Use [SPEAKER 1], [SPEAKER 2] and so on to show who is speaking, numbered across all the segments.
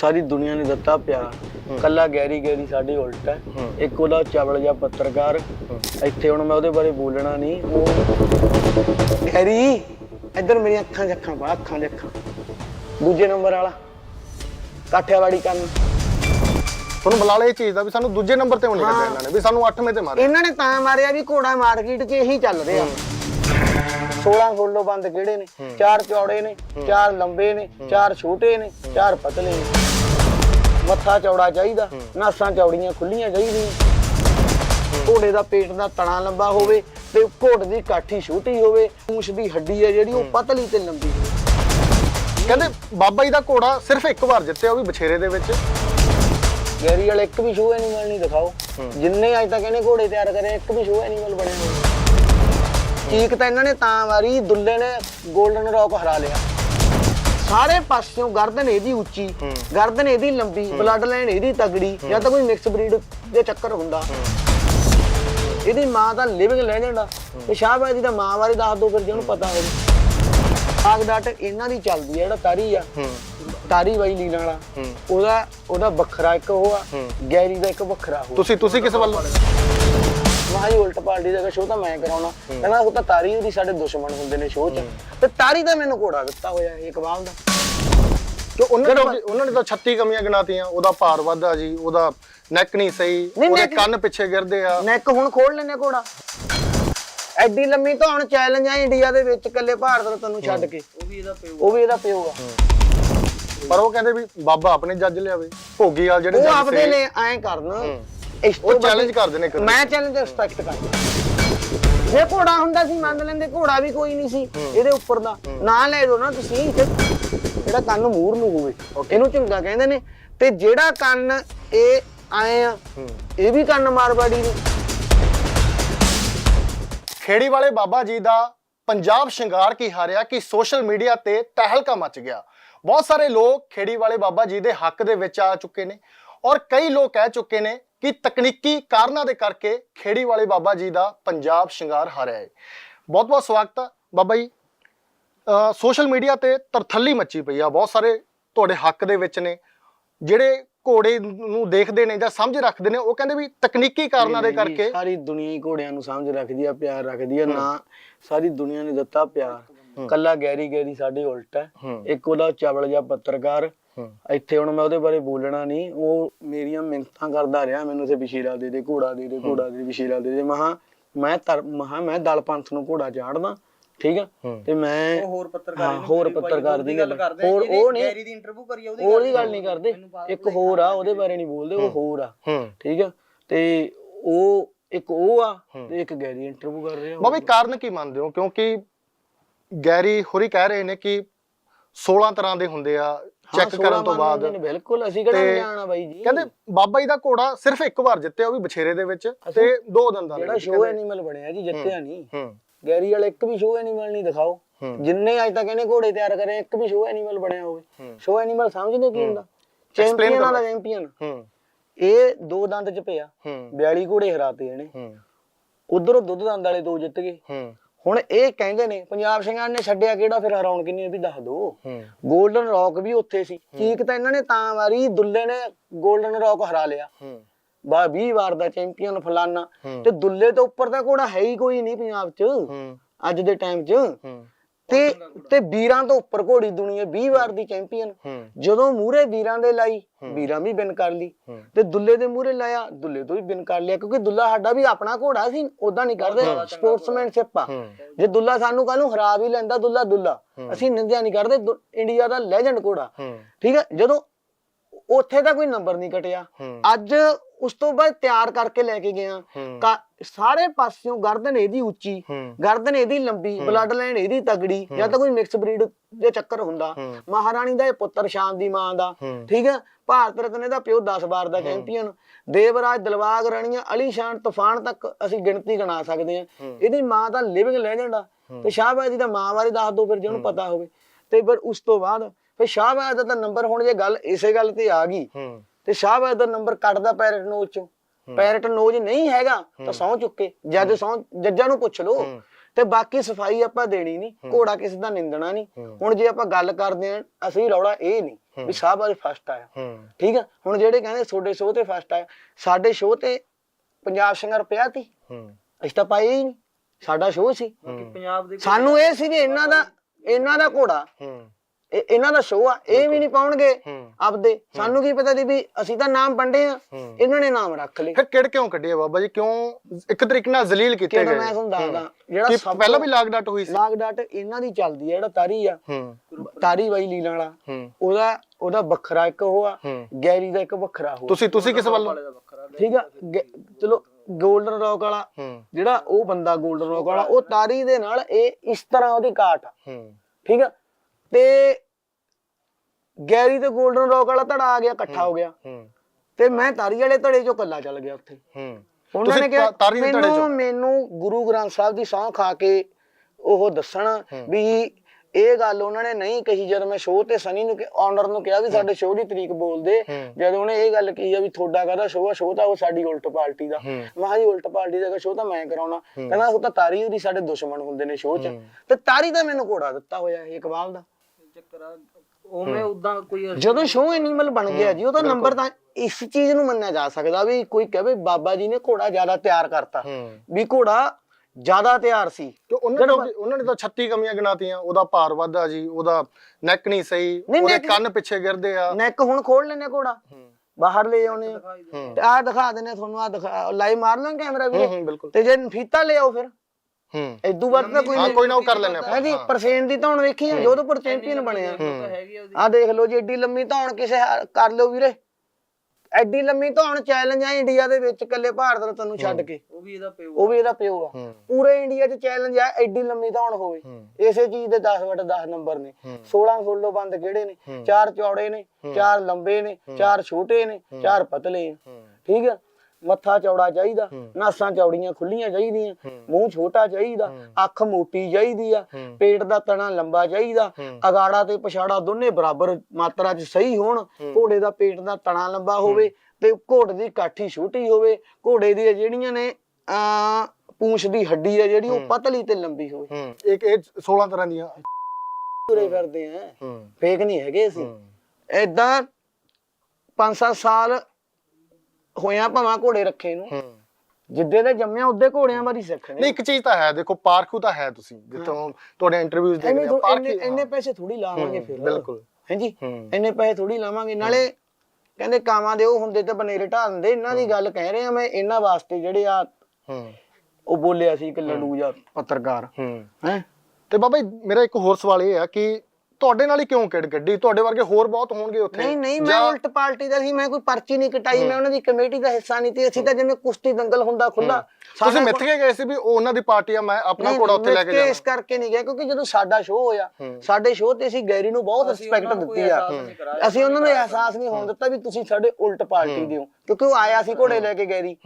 [SPEAKER 1] ਸਾਰੀ ਦੁਨੀਆ ਨੇ ਦਿੱਤਾ ਪਿਆਰ। ਕੱਲਾ ਗੈਰੀ ਗੈਰੀ ਸਾਡੇ ਉਲਟ ਹੈ। ਇੱਕ ਉਹਦਾ ਚਵਲ ਜਿਹਾ ਪੱਤਰਕਾਰ। ਇੱਥੇ ਹੁਣ ਮੈਂ ਉਹਦੇ ਬਾਰੇ ਬੋਲਣਾ ਨਹੀਂ। ਉਹ ਗੈਰੀ ਇੱਧਰ ਮੇਰੀਆਂ ਅੱਖਾਂ 'ਚ ਅੱਖਾਂ ਪਾ ਅੱਖਾਂ 'ਚ ਅੱਖਾਂ ਦੂਜੇ ਨੰਬਰ ਵਾਲਾ। ਕਾਠਿਆਵਾੜੀ ਕੰਨ।
[SPEAKER 2] ਤੁਹਾਨੂੰ ਬੁਲਾ ਲਿਆ ਇਹ ਚੀਜ਼ ਦਾ ਵੀ ਸਾਨੂੰ ਦੂਜੇ ਨੰਬਰ ਤੇ ਹੋਣੀ। ਕੱਢਿਆ ਇਹਨਾਂ ਨੇ ਵੀ ਸਾਨੂੰ 8ਵੇਂ ਤੇ ਮਾਰੇ
[SPEAKER 1] ਇਹਨਾਂ ਨੇ ਤਾਂ ਮਾਰਿਆ ਵੀ ਘੋੜਾ ਮਾਰਕੀਟ 'ਚ ਇਹੀ ਚੱਲ ਰਿਹਾ। 16 ਫੁੱਲੋ ਬੰਦ ਕਿਹੜੇ ਨੇ? ਚਾਰ ਚੌੜੇ ਨੇ ਚਾਰ ਲੰਬੇ ਨੇ ਚਾਰ ਛੋਟੇ ਨੇ ਚਾਰ ਪਤਲੇ ਨੇ। ਮੱਥਾ ਚੌੜਾ ਚਾਹੀਦਾ ਨਾਸਾਂ ਚੌੜੀਆਂ ਖੁੱਲੀਆਂ ਚਾਹੀਦੀਆਂ। ਘੋੜੇ ਦਾ ਪੇਟ ਦਾ ਤਣਾ ਲੰਬਾ ਹੋਵੇ ਤੇ ਘੋੜ ਦੀ ਕਾਠੀ ਛੋਟੀ ਹੋਵੇ ਪੂੰਛ ਦੀ ਹੱਡੀ ਹੈ ਜਿਹੜੀ ਉਹ ਪਤਲੀ ਤੇ ਲੰਬੀ
[SPEAKER 2] ਕਹਿੰਦੇ ਬਾਬਾ ਜੀ ਦਾ ਘੋੜਾ ਸਿਰਫ ਇੱਕ ਵਾਰ ਜਿੱਤਿਆ ਉਹ ਵੀ ਬਛੇਰੇ ਦੇ ਵਿੱਚ।
[SPEAKER 1] ਗੈਰੀ ਵਾਲੇ ਇੱਕ ਵੀ ਸ਼ੋਅ ਐਨੀਮਲ ਨਹੀਂ ਦਿਖਾਓ। ਜਿੰਨੇ ਅੱਜ ਤੱਕ ਇਹਨੇ ਘੋੜੇ ਤਿਆਰ ਕਰੇ ਇੱਕ ਵੀ ਸ਼ੋਅ ਐਨੀਮਲ ਬਣਿਆ ਨਹੀਂ ਚੀਕ ਤਾਂ ਇਹਨਾਂ ਨੇ ਤਾਂ ਮਾਰੀ ਦੁੱਲੇ ਨੇ 골ਡਨ ਰੌਕ ਹਰਾ ਲਿਆ। ਸਾਰੇ ਪਾਸਿਓਂ ਗਰਦਨ ਇਹਦੀ ਉੱਚੀ ਗਰਦਨ ਇਹਦੀ ਲੰਬੀ ਬਲੱਡ ਲਾਈਨ ਇਹਦੀ ਤਗੜੀ ਜਾਂ ਤਾਂ ਕੋਈ ਮਿਕਸ ਬਰੀਡ ਦੇ ਚੱਕਰ ਹੁੰਦਾ। ਇਹਦੀ ਮਾਂ ਤਾਂ ਲਿਵਿੰਗ ਲੈਜੈਂਡ ਆ। ਤੇ ਸ਼ਾਹਬਾਜ਼ ਦੀ ਤਾਂ ਮਾਂ ਬਾਰੇ ਦੱਸ ਦੋ ਫਿਰ ਜਿਹਨੂੰ ਪਤਾ ਹੋਵੇ। ਆਗ ਡਾਟ ਇਹਨਾਂ ਦੀ ਚੱਲਦੀ ਆ ਜਿਹੜਾ ਤਾਰੀ ਆ। ਤਾਰੀ ਬਾਈ ਲੀਲਾਂ ਵਾਲਾ। ਉਹਦਾ ਉਹਦਾ ਵੱਖਰਾ ਇੱਕ ਉਹ ਆ। ਗੈਰੀ ਦਾ ਇੱਕ ਵੱਖਰਾ ਹੋ
[SPEAKER 2] ਤੁਸੀਂ ਤੁਸੀਂ ਕਿਸ ਵੱਲ?
[SPEAKER 1] ਮਹਾਈ ਉਲਟ ਪਾਰਟੀ ਦਾ ਸ਼ੋਅ ਤਾਂ ਮੈਂ ਕਰਾਉਣਾ। ਕਹਿੰਦਾ ਉਹ ਤਾਂ ਤਾਰੀ ਉਹਦੀ ਸਾਡੇ ਦੁਸ਼ਮਣ ਹੁੰਦੇ ਨੇ ਸ਼ੋਅ 'ਚ। ਤੇ ਤਾਰੀ ਦਾ ਮੈਨੂੰ ਘੋੜਾ ਦਿੱਤਾ ਹੋਇਆ ਇਹ ਇਕਬਾਲ ਦਾ।
[SPEAKER 2] ਕਿ ਉਹਨਾਂ ਨੇ ਉਹਨਾਂ ਨੇ ਤਾਂ 36 ਕਮੀਆਂ ਗਿਣਾਤੀਆਂ ਉਹਦਾ ਭਾਰ ਵੱਧਾ ਜੀ ਉਹਦਾ ਨੈਕ ਨਹੀਂ ਸਹੀ ਉਹਦੇ ਕੰਨ ਪਿੱਛੇ ਗਿਰਦੇ ਆ।
[SPEAKER 1] ਨੈਕ ਹੁਣ ਖੋਲ ਲੈਨੇ ਘੋੜਾ। ਐਡੀ ਲੰਮੀ ਤਾਂ ਹੁਣ ਚੈਲੰਜ ਆ ਇੰਡੀਆ ਦੇ ਵਿੱਚ ਇਕੱਲੇ ਭਾਰਤ ਨੂੰ ਛੱਡ ਕੇ। ਉਹ ਵੀ ਇਹਦਾ ਪਿਓ ਉਹ ਵੀ ਇਹਦਾ ਪਿਓ ਆ
[SPEAKER 2] ਪਰ ਉਹ ਕਹਿੰਦੇ ਵੀ ਬਾਬਾ ਆਪਣੇ ਜੱਜ ਲਿਆਵੇ ਭੋਗੀ ਵਾਲ ਜਿਹੜੇ
[SPEAKER 1] ਉਹ
[SPEAKER 2] ਜੱਜ
[SPEAKER 1] ਆਪਦੇ
[SPEAKER 2] ਸੀ
[SPEAKER 1] ਲਈ ਐਂ ਕਰਨ। ਇਸ ਤੋਂ
[SPEAKER 2] ਉਹ ਚੈਲੰਜ ਕਰਦੇ ਨੇ ਇੱਕ
[SPEAKER 1] ਮੈਂ ਚੈਲੰਜ ਰਿਸਪੈਕਟ ਕਰਦਾ। ਜੇ ਘੋੜਾ ਹੁੰਦਾ ਸੀ ਮੰਨ ਲੈਂਦੇ ਘੋੜਾ ਵੀ ਕੋਈ ਨਹੀਂ ਸੀ ਇਹਦੇ ਉੱਪਰ ਦਾ। ਨਾ ਲੈ ਦੋ ਨਾ ਤੁਸੀਂ ਜਿਹੜਾ ਕੰਨ ਮੂਰ ਨੂੰ ਹੋਵੇ ਇਹਨੂੰ ਝੁੰਗਾ ਕਹਿੰਦੇ ਨੇ। ਤੇ ਜਿਹੜਾ ਕੰਨ ਇਹ ਆਏ ਆ ਇਹ ਵੀ ਕੰਨ ਮਾਰਵਾੜੀ ਨੇ
[SPEAKER 2] ਖੇੜੀ ਵਾਲੇ ਬਾਬਾ ਜੀ ਦਾ ਪੰਜਾਬ ਸ਼ਿੰਗਾਰ ਕੀ ਹਾਰਿਆ ਕਿ ਸੋਸ਼ਲ ਮੀਡੀਆ ਤੇ ਤਹਿਲਕਾ ਮਚ ਗਿਆ। ਬਹੁਤ ਸਾਰੇ ਲੋਕ ਖੇੜੀ ਵਾਲੇ ਬਾਬਾ ਜੀ ਦੇ ਹੱਕ ਦੇ ਵਿੱਚ ਆ ਚੁੱਕੇ ਨੇ ਔਰ ਕਈ ਲੋਕ ਕਹਿ ਚੁੱਕੇ ਨੇ ਕਿ ਤਕਨੀਕੀ ਕਾਰਨਾਂ ਦੇ ਕਰਕੇ ਖੇੜੀ ਵਾਲੇ ਬਾਬਾ ਜੀ ਦਾ ਪੰਜਾਬ ਸ਼ਿੰਗਾਰ ਹਾਰਿਆ ਹੈ। ਬਹੁਤ ਬਹੁਤ ਸਵਾਗਤ ਹੈ ਬਾਬਾ ਜੀ। ਸੋਸ਼ਲ ਮੀਡੀਆ ਤੇ ਤਰਥੱਲੀ ਮੱਚੀ ਪਈ ਆ। ਬਹੁਤ ਸਾਰੇ ਤੁਹਾਡੇ ਹੱਕ ਦੇ ਵਿੱਚ ਨੇ। ਜਿਹੜੇ ਘੋੜੇ ਨੂੰ ਦੇਖਦੇ ਨੇ ਜਾਂ ਸਮਝ ਰੱਖਦੇ ਨੇ ਉਹ ਕਹਿੰਦੇ ਵੀ ਤਕਨੀਕੀ ਕਾਰਨਾਂ ਦੇ ਕਰਕੇ
[SPEAKER 1] ਸਾਰੀ ਦੁਨੀਆ ਹੀ ਘੋੜਿਆਂ ਨੂੰ ਸਮਝ ਰੱਖਦੀ ਆ ਪਿਆਰ ਰੱਖਦੀ ਆ। ਨਾ ਸਾਰੀ ਦੁਨੀਆ ਨੇ ਦਿੱਤਾ ਪਿਆਰ। ਕੱਲਾ ਗੈਰੀ ਗੈਰੀ ਸਾਡੇ ਉਲਟ ਹੈ। ਇੱਕ ਉਹਦਾ ਚਵਲ ਜਿਹਾ ਪੱਤਰਕਾਰ। ਇੱਥੇ ਹੁਣ ਮੈਂ ਉਹਦੇ ਬਾਰੇ ਬੋਲਣਾ ਨਹੀਂ ਉਹ ਮੇਰੀਆਂ ਮਿੰਨਤਾਂ ਕਰਦਾ ਰਿਹਾ ਮੈਨੂੰ ਤੇ ਵਿਸ਼ੀਰਾ ਦੇ ਦੇ ਘੋੜਾ ਦੇ ਦੇ ਘੋੜਾ ਦੇ ਦੇ ਵਿਸ਼ੀਰਾ ਦੇ ਦੇ। ਮਹਾ ਮੈਂ ਤਰ ਮਹਾ ਮੈਂ ਦਲ ਪੰਥ ਨੂੰ ਘੋੜਾ ਚਾੜਦਾ ਠੀਕ ਆ?
[SPEAKER 2] ਹੂੰ।
[SPEAKER 1] ਤੇ ਮੈਂ
[SPEAKER 3] ਉਹ ਹੋਰ ਪੱਤਰਕਾਰ
[SPEAKER 1] ਹੋਰ ਦੀ ਗੱਲ ਹੋਰ ਉਹ ਨਹੀਂ।
[SPEAKER 3] ਗੈਰੀ ਦੀ ਇੰਟਰਵਿਊ ਕਰੀ ਆ ਉਹਦੀ
[SPEAKER 1] ਉਹਦੀ ਗੱਲ ਨਹੀਂ ਕਰਦੇ। ਇੱਕ ਹੋਰ ਆ ਉਹਦੇ ਬਾਰੇ ਨਹੀਂ ਬੋਲਦੇ ਉਹ ਹੋਰ ਆ ਠੀਕ ਆ? ਤੇ ਉਹ ਇੱਕ ਉਹ ਆ ਤੇ ਇੱਕ ਗੈਰੀ ਇੰਟਰਵਿਊ ਕਰ ਰਿਹਾ।
[SPEAKER 2] ਬਾਬਾ ਕਾਰਨ ਕੀ ਮੰਨਦੇ ਹੋ? ਕਿਉਂਕਿ ਗੈਰੀ ਹੋਰੀ ਕਹਿ ਰਹੇ ਨੇ ਕਿ 16 ਤਰ੍ਹਾਂ ਦੇ ਹੁੰਦੇ ਆ ਚੈੱਕ ਕਰਨ ਤੋਂ ਬਾਅਦ
[SPEAKER 1] ਬਿਲਕੁਲ ਅਸੀਂ ਕਿਹੜਾ ਜਾਣਾ ਬਾਈ ਜੀ।
[SPEAKER 2] ਕਹਿੰਦੇ ਬਾਬਾ ਜੀ ਦਾ ਘੋੜਾ ਸਿਰਫ ਇੱਕ ਵਾਰ ਜਿੱਤਿਆ ਉਹ ਵੀ ਬਛੇਰੇ ਦੇ ਵਿੱਚ ਤੇ ਦੋ ਦਿਨ ਦਾ
[SPEAKER 1] ਜਿਹੜਾ ਸ਼ੋਅ ਐਨੀਮਲ ਬਣਿਆ ਜੀ ਜਿੱਤਿਆ ਨਹੀਂ।
[SPEAKER 2] ਹੂੰ।
[SPEAKER 1] ਗੈਰੀ ਵਾਲੇ ਇੱਕ ਵੀ ਸ਼ੋਅ ਐਨੀਮਲ ਨਹੀਂ ਦਿਖਾਓ। ਜਿੰਨੇ ਅੱਜ ਤੱਕ ਇਹਨੇ ਘੋੜੇ ਤਿਆਰ ਕਰੇ ਇੱਕ ਵੀ ਸ਼ੋਅ ਐਨੀਮਲ ਬਣਿਆ ਹੋਵੇ। ਸ਼ੋਅ ਐਨੀਮਲ ਸਮਝਦੇ ਕੀ ਹੁੰਦਾ? ਚੈਂਪੀਅਨ ਵਾਲਾ। ਚੈਂਪੀਅਨ
[SPEAKER 2] ਹੂੰ।
[SPEAKER 1] ਇਹ ਦੋ ਦੰਦ ਚ ਪਿਆ।
[SPEAKER 2] ਹੂੰ।
[SPEAKER 1] 42 ਘੋੜੇ ਹਰਾਤੇ ਇਹਨੇ।
[SPEAKER 2] ਹੂੰ।
[SPEAKER 1] ਉਧਰੋਂ ਦੁੱਧ ਦੰਦ ਵਾਲੇ ਦੋ ਜਿੱਤ ਗਏ।
[SPEAKER 2] ਹੂੰ।
[SPEAKER 1] ਹੁਣ ਇਹ ਕਹਿੰਦੇ ਨੇ ਪੰਜਾਬ ਸਿੰਘਾਂ ਨੇ ਛੱਡਿਆ ਕਿਹੜਾ ਫਿਰ ਹਰਾਉਣ ਕਿੰਨੀ ਵੀ ਦੱਸ ਦੋ। 골ਡਨ ਰੌਕ ਵੀ ਉੱਥੇ ਸੀ। ਚੀਕ ਤਾਂ ਇਹਨਾਂ ਨੇ ਤਾਂ ਮਾਰੀ ਦੁੱਲੇ ਨੇ 골ਡਨ ਰੌਕ ਹਰਾ ਲਿਆ। ਬਾ 20 ਵਾਰ ਦਾ ਚੈਂਪੀਅਨ ਫਲਾਨਾ। ਤੇ ਦੁੱਲੇ ਤੋਂ ਉੱਪਰ ਦਾ ਘੋੜਾ ਹੈ ਹੀ ਕੋਈ ਨਹੀਂ ਪੰਜਾਬ 'ਚ। ਅੱਜ ਦੇ ਟਾਈਮ 'ਚ। ਤੇ ਤੇ ਵੀਰਾਂ ਤੋਂ ਉੱਪਰ ਘੋੜੀ ਦੁਨੀਆ 20 ਵਾਰ ਦੀ ਚੈਂਪੀਅਨ। ਜਦੋਂ ਮੂਰੇ ਵੀਰਾਂ ਦੇ ਲਾਈ ਵੀਰਾਂ ਵੀ ਬਿਨ ਕਰ ਲਈ। ਤੇ ਦੁੱਲੇ ਦੇ ਮੂਰੇ ਲਾਇਆ ਦੁੱਲੇ ਤੋਂ ਵੀ ਬਿਨ ਕਰ ਲਿਆ ਕਿਉਂਕਿ ਦੁੱਲਾ ਸਾਡਾ ਵੀ ਆਪਣਾ ਘੋੜਾ ਸੀ ਉਦਾਂ ਨਹੀਂ ਕਰਦੇ ਸਪੋਰਟਸਮੈਨਸ਼ਿਪ ਆ। ਜੇ ਦੁੱਲਾ ਸਾਨੂੰ ਕੱਲ ਨੂੰ ਹਰਾ ਵੀ ਲੈਂਦਾ ਦੁੱਲਾ ਦੁੱਲਾ। ਅਸੀਂ ਨਿੰਦਿਆ ਨਹੀਂ ਕਰਦੇ ਇੰਡੀਆ ਦਾ ਲੈਜੈਂਡ ਘੋੜਾ। ਠੀਕ ਹੈ ਜਦੋਂ ਉੱਥੇ ਦਾ ਕੋਈ ਨੰਬਰ ਨਹੀਂ ਕਟਿਆ। ਅੱਜ ਉਸ ਤੋਂ ਬਾਅਦ ਤਿਆਰ ਕਰਕੇ ਲੈ ਕੇ ਗਿਆ। ਸਾਰੇ ਪਾਸਿਓਂ ਗਰਦਨ ਇਹਦੀ ਉੱਚੀ। ਗਰਦਨ ਇਹਦੀ ਲੰਬੀ ਬਲੱਡ ਲਾਈਨ ਇਹਦੀ ਤਗੜੀ ਜਾਂ ਤਾਂ ਕੋਈ ਮਿਕਸ ਬਰੀਡ ਦੇ ਚੱਕਰ ਹੁੰਦਾ। ਮਹਾਰਾਣੀ ਦਾ ਇਹ ਪੁੱਤਰ ਸ਼ਾਮ ਦੀ ਮਾਂ ਦਾ। ਠੀਕ ਹੈ? ਭਾਰਤ ਰਤਨ ਇਹਦਾ ਪਿਓ 10 ਵਾਰ ਦਾ ਚੈਂਪੀਅਨ ਦੇਵਰਾਜ ਦਿਲਬਾਗ ਰਾਣੀਆਂ ਅਲੀ ਸ਼ਾਨ ਤੂਫਾਨ ਤੱਕ ਅਸੀਂ ਗਿਣਤੀ ਗਣਾ ਸਕਦੇ ਹਾਂ। ਇਹਦੀ ਮਾਂ ਤਾਂ ਲਿਵਿੰਗ ਲੈਜੈਂਡ ਆ। ਤੇ ਸ਼ਾਹਬਾਜ਼ ਦੀ ਤਾਂ ਮਾਂ ਬਾਰੇ ਦੱਸ ਦੋ ਫਿਰ ਜਿਹਨੂੰ ਪਤਾ ਹੋਵੇ। ਤੇ ਫਿਰ ਉਸ ਤੋਂ ਬਾਅਦ ਫਿਰ ਸ਼ਾਹਬਾਜ਼ ਦਾ ਨੰਬਰ ਹੁਣ ਜੇ ਗੱਲ ਇਸੇ ਗੱਲ ਤੇ ਆ ਗਈ ਤੇ ਸ਼ਾਹਬਾਜ਼ ਦਾ ਨੰਬਰ ਕੱਟਦਾ ਪੈਰਟ ਨੋਜ ਚੋਂ। ਪੈਰਟ ਨੋਜ ਨਹੀਂ ਹੈਗਾ ਤਾਂ ਸੌ ਚੁੱਕੇ ਜੱਜ ਸੌ ਜੱਜਾਂ ਨੂੰ ਪੁੱਛ ਲਓ। ਤੇ ਬਾਕੀ ਸਫ਼ਾਈ ਆਪਾਂ ਦੇਣੀ ਨਹੀਂ ਘੋੜਾ ਕਿਸੇ ਦਾ ਨਿੰਦਣਾ ਨਹੀਂ। ਹੁਣ ਜੇ ਆਪਾਂ ਗੱਲ ਕਰਦੇ ਆਂ ਅਸੀਂ ਰੌਲਾ ਇਹ ਨਹੀਂ ਵੀ ਸਾਹਿਬ ਅੱਜ ਫਸਟ ਆਇਆ।
[SPEAKER 2] ਹੂੰ।
[SPEAKER 1] ਠੀਕ ਆ? ਹੁਣ ਜਿਹੜੇ ਕਹਿੰਦੇ ਤੁਹਾਡੇ ਸ਼ੋਅ ਤੇ ਫਸਟ ਆਇਆ ਸਾਡੇ ਸ਼ੋਅ ਤੇ ਪੰਜਾਬ ਸ਼ੰਗਰ ਪਿਆ ਤੀ
[SPEAKER 2] ਹੂੰ।
[SPEAKER 1] ਅਸੀਂ ਤਾਂ ਪਾਏ ਹੀ ਨਹੀਂ। ਸਾਡਾ ਸ਼ੋਅ ਸੀ।
[SPEAKER 3] ਪੰਜਾਬ ਦੇ
[SPEAKER 1] ਸਾਨੂੰ ਇਹ ਸੀ ਵੀ ਇਹਨਾਂ ਦਾ ਇਹਨਾਂ ਦਾ ਘੋੜਾ
[SPEAKER 2] ਹੂੰ।
[SPEAKER 1] ਇਹ ਇਹਨਾਂ ਦਾ ਸ਼ੋਅ ਆ ਇਹ ਵੀ ਨਹੀਂ ਪਾਉਣਗੇ। ਆਪਦੇ। ਸਾਨੂੰ ਕੀ ਪਤਾ ਸੀ ਵੀ ਅਸੀਂ ਤਾਂ ਨਾਮ ਵੰਡੇ ਆ ਇਹਨਾਂ ਨੇ ਨਾਮ ਰੱਖ ਲਏ।
[SPEAKER 2] ਫਿਰ ਕਿਹੜ ਕਿਉਂ ਕੱਢਿਆ ਬਾਬਾ ਜੀ? ਕਿਉਂ ਇੱਕ ਤਰੀਕੇ ਨਾਲ ਜ਼ਲੀਲ ਕੀਤੇ ਗਏ?
[SPEAKER 1] ਮੈਂ ਤੁਹਾਨੂੰ ਦੱਸਦਾ ਜਿਹੜਾ ਸਭ
[SPEAKER 2] ਪਹਿਲਾਂ ਵੀ ਲਾਗ ਡਾਟ ਹੋਈ ਸੀ।
[SPEAKER 1] ਲਾਗ ਡਾਟ ਇਹਨਾਂ ਦੀ ਚੱਲਦੀ ਆ ਜਿਹੜਾ ਤਾਰੀ ਆ। ਤਾਰੀ ਬਾਈ ਲੀਲਾਂ ਵਾਲਾ। ਉਹਦਾ ਉਹਦਾ ਵੱਖਰਾ ਇੱਕ ਉਹ ਆ। ਗੈਰੀ ਦਾ ਇੱਕ ਵੱਖਰਾ ਹੋ
[SPEAKER 2] ਤੁਸੀਂ ਤੁਸੀਂ ਕਿਸ ਵੱਲੋਂ?
[SPEAKER 1] ਠੀਕ ਆ ਚਲੋ 골ਡਨ ਰੌਕ ਵਾਲਾ ਜਿਹੜਾ ਉਹ ਬੰਦਾ 골ਡਨ ਰੌਕ ਵਾਲਾ ਉਹ ਤਾਰੀ ਦੇ ਨਾਲ ਇਹ ਇਸ ਤਰ੍ਹਾਂ ਉਹਦੀ ਕਾਟ ਠੀਕ ਆ? ਤੇ ਗੈਰੀ ਤੇ 골ਡਨ ਰੌਕ ਵਾਲਾ ਧੜਾ ਆ ਗਿਆ ਇਕੱਠਾ ਹੋ ਗਿਆ।
[SPEAKER 2] ਹੂੰ।
[SPEAKER 1] ਤੇ ਮੈਂ ਤਾਰੀ ਵਾਲੇ ਧੜੇ ਚੋਂ ਕੱਲਾ ਚੱਲ ਗਿਆ ਉੱਥੇ।
[SPEAKER 2] ਹੂੰ।
[SPEAKER 1] ਉਹਨਾਂ ਨੇ ਕਿਹਾ
[SPEAKER 2] ਤਾ- ਤਾਰੀ ਦੇ ਧੜੇ
[SPEAKER 1] ਮੈਨੂੰ
[SPEAKER 2] ਚੋਂ?
[SPEAKER 1] ਮੈਨੂੰ ਗੁਰੂ ਗ੍ਰੰਥ ਸਾਹਿਬ ਦੀ ਸਹੁੰ ਖਾ ਕੇ ਉਹ ਦੱਸਣ ਵੀ ਇਹ ਗੱਲ ਉਹਨਾਂ ਨੇ ਨਹੀਂ ਕਹੀ ਜਦ ਮੈਂ ਸ਼ੋਅ ਤੇ ਸਨੀ ਨੂੰ ਆਨਰ ਨੂੰ ਕਿਹਾ ਵੀ ਸਾਡੇ ਸ਼ੋਅ ਦੀ ਤਰੀਕ ਬੋਲ ਦੇ।
[SPEAKER 2] ਹੂੰ।
[SPEAKER 1] ਜਦ ਉਹਨੇ ਇਹ ਗੱਲ ਕਹੀ ਆ ਵੀ ਤੁਹਾਡਾ ਕਾਹਦਾ ਸ਼ੋਅ ਆ ਸ਼ੋਅ ਤਾਂ ਉਹ ਸਾਡੀ ਉਲਟ ਪਾਰਟੀ ਦਾ।
[SPEAKER 2] ਹੂੰ।
[SPEAKER 1] ਮੈਂ ਕਿਹਾ ਜੀ ਉਲਟ ਪਾਰਟੀ ਦਾ ਸ਼ੋਅ ਤਾਂ ਮੈਂ ਕਰਾਉਣਾ। ਕਹਿੰਦਾ ਉਹ ਤਾਂ ਤਾਰੀ ਉਹਦੀ ਸਾਡੇ ਦੁਸ਼ਮਣ ਹੁੰਦੇ ਨੇ ਸ਼ੋਅ 'ਚ। ਤੇ ਤਾਰੀ ਦਾ ਮੈਨੂੰ ਘੋੜਾ ਦਿੱਤਾ ਹੋਇਆ ਇਹ ਇਕਬਾਲ ਦਾ।
[SPEAKER 3] ਚੱਕਰ ਆ ਉਵੇਂ ਉਦਾਂ ਕੋਈ
[SPEAKER 1] ਜਦੋਂ ਸ਼ੋਅ ਐਨੀਮਲ ਬਣ ਗਿਆ ਜੀ ਉਹਦਾ ਨੰਬਰ ਤਾਂ ਇਸ ਚੀਜ਼ ਨੂੰ ਮੰਨਿਆ ਜਾ ਸਕਦਾ ਵੀ ਕੋਈ ਕਹੇ ਬਾਬਾ ਜੀ ਨੇ ਘੋੜਾ ਜ਼ਿਆਦਾ ਤਿਆਰ ਕਰਤਾ। ਵੀ ਘੋੜਾ ਜ਼ਿਆਦਾ ਤਿਆਰ ਸੀ।
[SPEAKER 2] ਕਿ ਉਹਨਾਂ ਨੇ ਉਹਨਾਂ ਨੇ ਤਾਂ 36 ਕਮੀਆਂ ਗਿਣਾਤੀਆਂ ਉਹਦਾ ਭਾਰ ਵੱਧਾ ਜੀ ਉਹਦਾ ਨੈਕ ਨਹੀਂ ਸਹੀ ਉਹਦੇ ਕੰਨ ਪਿੱਛੇ ਗਿਰਦੇ ਆ।
[SPEAKER 1] ਨੈਕ ਹੁਣ ਖੋਲ ਲੈਨੇ ਘੋੜਾ। ਬਾਹਰ ਲੈ ਆਉਨੇ ਆ ਦਿਖਾ ਦਿੰਨੇ ਤੁਹਾਨੂੰ ਆ ਦਿਖਾ ਲਾਈਵ ਮਾਰ ਲਾਂ ਕੈਮਰਾ
[SPEAKER 2] ਬਿਲਕੁਲ।
[SPEAKER 1] ਤੇ ਜੇ ਫੀਤਾ ਲੈ ਆਓ ਫਿਰ।
[SPEAKER 2] ਹੂੰ।
[SPEAKER 1] ਇਦੋਂ ਵੱਧ ਤਾਂ ਕੋਈ
[SPEAKER 2] ਹਾਂ
[SPEAKER 1] ਨਹੀਂ
[SPEAKER 2] ਕੋਈ ਨਾ ਉਹ ਕਰ ਲੈਣੇ
[SPEAKER 1] ਹੈ ਜੀ ਪਰਸੇਨ ਦੀ ਧੌਣ ਵੇਖੀ ਆ ਜੋਧਪੁਰ ਚੈਂਪੀਅਨ ਬਣਿਆ
[SPEAKER 3] ਤਾਂ ਹੈਗੀ ਆ
[SPEAKER 1] ਦੇਖ ਲਓ ਜੀ ਏਡੀ ਲੰਮੀ ਧੌਣ ਕਿਸੇ ਕਰ ਲਿਓ ਵੀਰੇ। ਐਡੀ ਲੰਮੀ ਧੌਣ ਚੈਲੰਜ ਆ ਇੰਡੀਆ ਦੇ ਵਿੱਚ ਇਕੱਲੇ ਭਾਰਤ ਰਤਨ ਨੂੰ ਛੱਡ ਕੇ।
[SPEAKER 3] ਉਹ ਵੀ ਇਹਦਾ ਪਿਓ
[SPEAKER 1] ਉਹ ਵੀ ਇਹਦਾ ਪਿਓ ਆ। ਪੂਰੇ ਇੰਡੀਆ 'ਚ ਚੈਲੰਜ ਆ ਐਡੀ ਲੰਮੀ ਧੌਣ ਹੋਵੇ। ਇਸੇ ਚੀਜ਼ ਦੇ 10 ਵਟੇ 10 ਨੰਬਰ ਨੇ।
[SPEAKER 2] ਹੂੰ।
[SPEAKER 1] 16 16 ਬੰਦ ਕਿਹੜੇ ਨੇ। ਚਾਰ ਚੌੜੇ ਨੇ ਚਾਰ ਲੰਬੇ ਨੇ ਚਾਰ ਛੋਟੇ ਨੇ ਚਾਰ ਪਤਲੇ ਠੀਕ ਆ? ਮੱਥਾ ਚੌੜਾ ਚਾਹੀਦਾ। ਨਾਸਾਂ ਚੌੜੀਆਂ ਖੁੱਲੀਆਂ ਚਾਹੀਦੀਆਂ। ਮੂੰਹ ਛੋਟਾ ਚਾਹੀਦਾ ਅੱਖ ਮੋਟੀ ਚਾਹੀਦੀ ਆ। ਪੇਟ ਦਾ ਤਣਾ ਲੰਬਾ ਚਾਹੀਦਾ। ਅਗਾੜਾ ਤੇ ਪਛਾੜਾ ਦੋਨੇ ਬਰਾਬਰ ਮਾਤਰਾ 'ਚ ਸਹੀ ਹੋਣ ਘੋੜੇ ਦਾ ਪੇਟ ਦਾ ਤਣਾ ਲੰਬਾ ਹੋਵੇ ਤੇ ਘੋੜੇ ਦੀ ਕਾਠੀ ਛੋਟੀ ਹੋਵੇ ਘੋੜੇ ਦੀਆਂ ਜਿਹੜੀਆਂ ਨੇ ਆ ਪੂੰਛ ਦੀ ਹੱਡੀ ਆ ਜਿਹੜੀ ਉਹ ਪਤਲੀ ਤੇ ਲੰਬੀ ਹੋਵੇ।
[SPEAKER 2] ਇੱਕ ਇਹ 16 ਤਰ੍ਹਾਂ ਦੀਆਂ।
[SPEAKER 1] ਤੁਰੇ ਫਿਰਦੇ ਆ। ਫੇਕ ਨਹੀਂ ਹੈਗੇ ਅਸੀਂ। ਏਦਾਂ 5-7 ਸਾਲ ਹੋਇਆ ਭਾਵੇਂ ਘੋੜੇ ਰੱਖੇ ਨੂੰ।
[SPEAKER 2] ਹੂੰ।
[SPEAKER 1] ਜਿੱਦੇ ਦੇ ਜੰਮਿਆ ਉਹਦੇ ਘੋੜਿਆਂ ਬਾਰੇ ਸਿੱਖਣੇ
[SPEAKER 2] ਨਹੀਂ ਇੱਕ ਚੀਜ਼ ਤਾਂ ਹੈ ਦੇਖੋ ਪਾਰਖੂ ਤਾਂ ਹੈ ਤੁਸੀਂ। ਜਿੱਥੋਂ ਤੁਹਾਡੇ ਇੰਟਰਵਿਊਜ਼
[SPEAKER 1] ਐਵੇਂ
[SPEAKER 2] ਦੇਖਦੇ ਆ
[SPEAKER 1] ਥੋ-
[SPEAKER 2] ਪਾਰਖ
[SPEAKER 1] ਇੰਨੇ ਇੰਨੇ ਪੈਸੇ ਥੋੜੀ ਲਾਵਾਂਗੇ ਫਿਰ।
[SPEAKER 2] ਬਿਲਕੁਲ।
[SPEAKER 1] ਹਾਂਜੀ?
[SPEAKER 2] ਹੂੰ।
[SPEAKER 1] ਇੰਨੇ ਪੈਸੇ ਥੋੜੀ ਲਾਵਾਂਗੇ। ਨਾਲੇ ਕਹਿੰਦੇ ਕਾਵਾਂ ਦੇ ਉਹ ਹੁੰਦੇ ਤੇ ਬਨੇਰੇ ਢਾਹ ਦਿੰਦੇ। ਇਹਨਾਂ ਦੀ ਗੱਲ ਕਹਿ ਰਹੇ ਆ ਮੈਂ ਇਹਨਾਂ ਵਾਸਤੇ ਜਿਹੜੇ ਆ
[SPEAKER 2] ਹੂੰ।
[SPEAKER 1] ਉਹ ਬੋਲਿਆ ਸੀ ਇੱਕ ਲੜੂ ਜਾਂ ਪੱਤਰਕਾਰ।
[SPEAKER 2] ਹੂੰ।
[SPEAKER 1] ਹੈ?
[SPEAKER 2] ਤੇ ਬਾਬਾ ਜੀ ਮੇਰਾ ਇੱਕ ਹੋਰ ਸਵਾਲ ਇਹ ਆ ਕਿ ਤੁਹਾਡੇ ਨਾਲ ਹੀ ਕਿਉਂ ਕਿੜ ਗੱਡੀ ਤੁਹਾਡੇ ਵਰਗੇ ਹੋਰ ਬਹੁਤ ਹੋਣਗੇ ਉੱਥੇ।
[SPEAKER 1] ਨਹੀਂ ਨਹੀਂ ਮੈਂ
[SPEAKER 2] ਜਾਂ-
[SPEAKER 1] ਉਲਟ ਪਾਰਟੀ ਦਾ ਸੀ ਮੈਂ ਕੋਈ ਪਰਚੀ ਨਹੀਂ ਕਟਾਈ ਮੈਂ ਉਹਨਾਂ ਦੀ ਕਮੇਟੀ ਦਾ ਹਿੱਸਾ ਨਹੀਂ ਤੇ ਅਸੀਂ ਤਾਂ ਜਿਵੇਂ ਕੁਸ਼ਤੀ ਦੰਗਲ ਹੁੰਦਾ ਖੁੱਲਾ
[SPEAKER 2] ਤੁਸੀਂ ਮਿੱਥ ਕੇ ਗਏ ਸੀ ਵੀ ਉਹ ਉਹਨਾਂ ਦੀ ਪਾਰਟੀ ਆ ਮੈਂ ਆਪਣਾ ਘੋੜਾ ਉੱਥੇ ਲੈ ਕੇ ਜਾਣਾ
[SPEAKER 1] ਇਸ ਕਰਕੇ ਨਹੀਂ ਗਿਆ ਕਿਉਂਕਿ ਜਦੋਂ ਸਾਡਾ ਸ਼ੋਅ ਹੋਇਆ। ਸਾਡੇ ਸ਼ੋਅ ਤੇ ਅਸੀਂ ਗੈਰੀ ਨੂੰ ਬਹੁਤ ਰਿਸਪੈਕਟ ਦਿੱਤੀ ਆ। ਅਸੀਂ ਉਹਨਾਂ ਨੂੰ ਅਹਿਸਾਸ ਨਹੀਂ ਹੋਣ ਦਿੱਤਾ ਵੀ ਤੁਸੀਂ ਸਾਡੇ ਉਲਟ ਪਾਰਟੀ ਦੇ ਹੋ ਕਿਉਂਕਿ ਉਹ ਆਇਆ ਸੀ ਘੋੜੇ ਲੈ ਕੇ ਗੈਰੀ।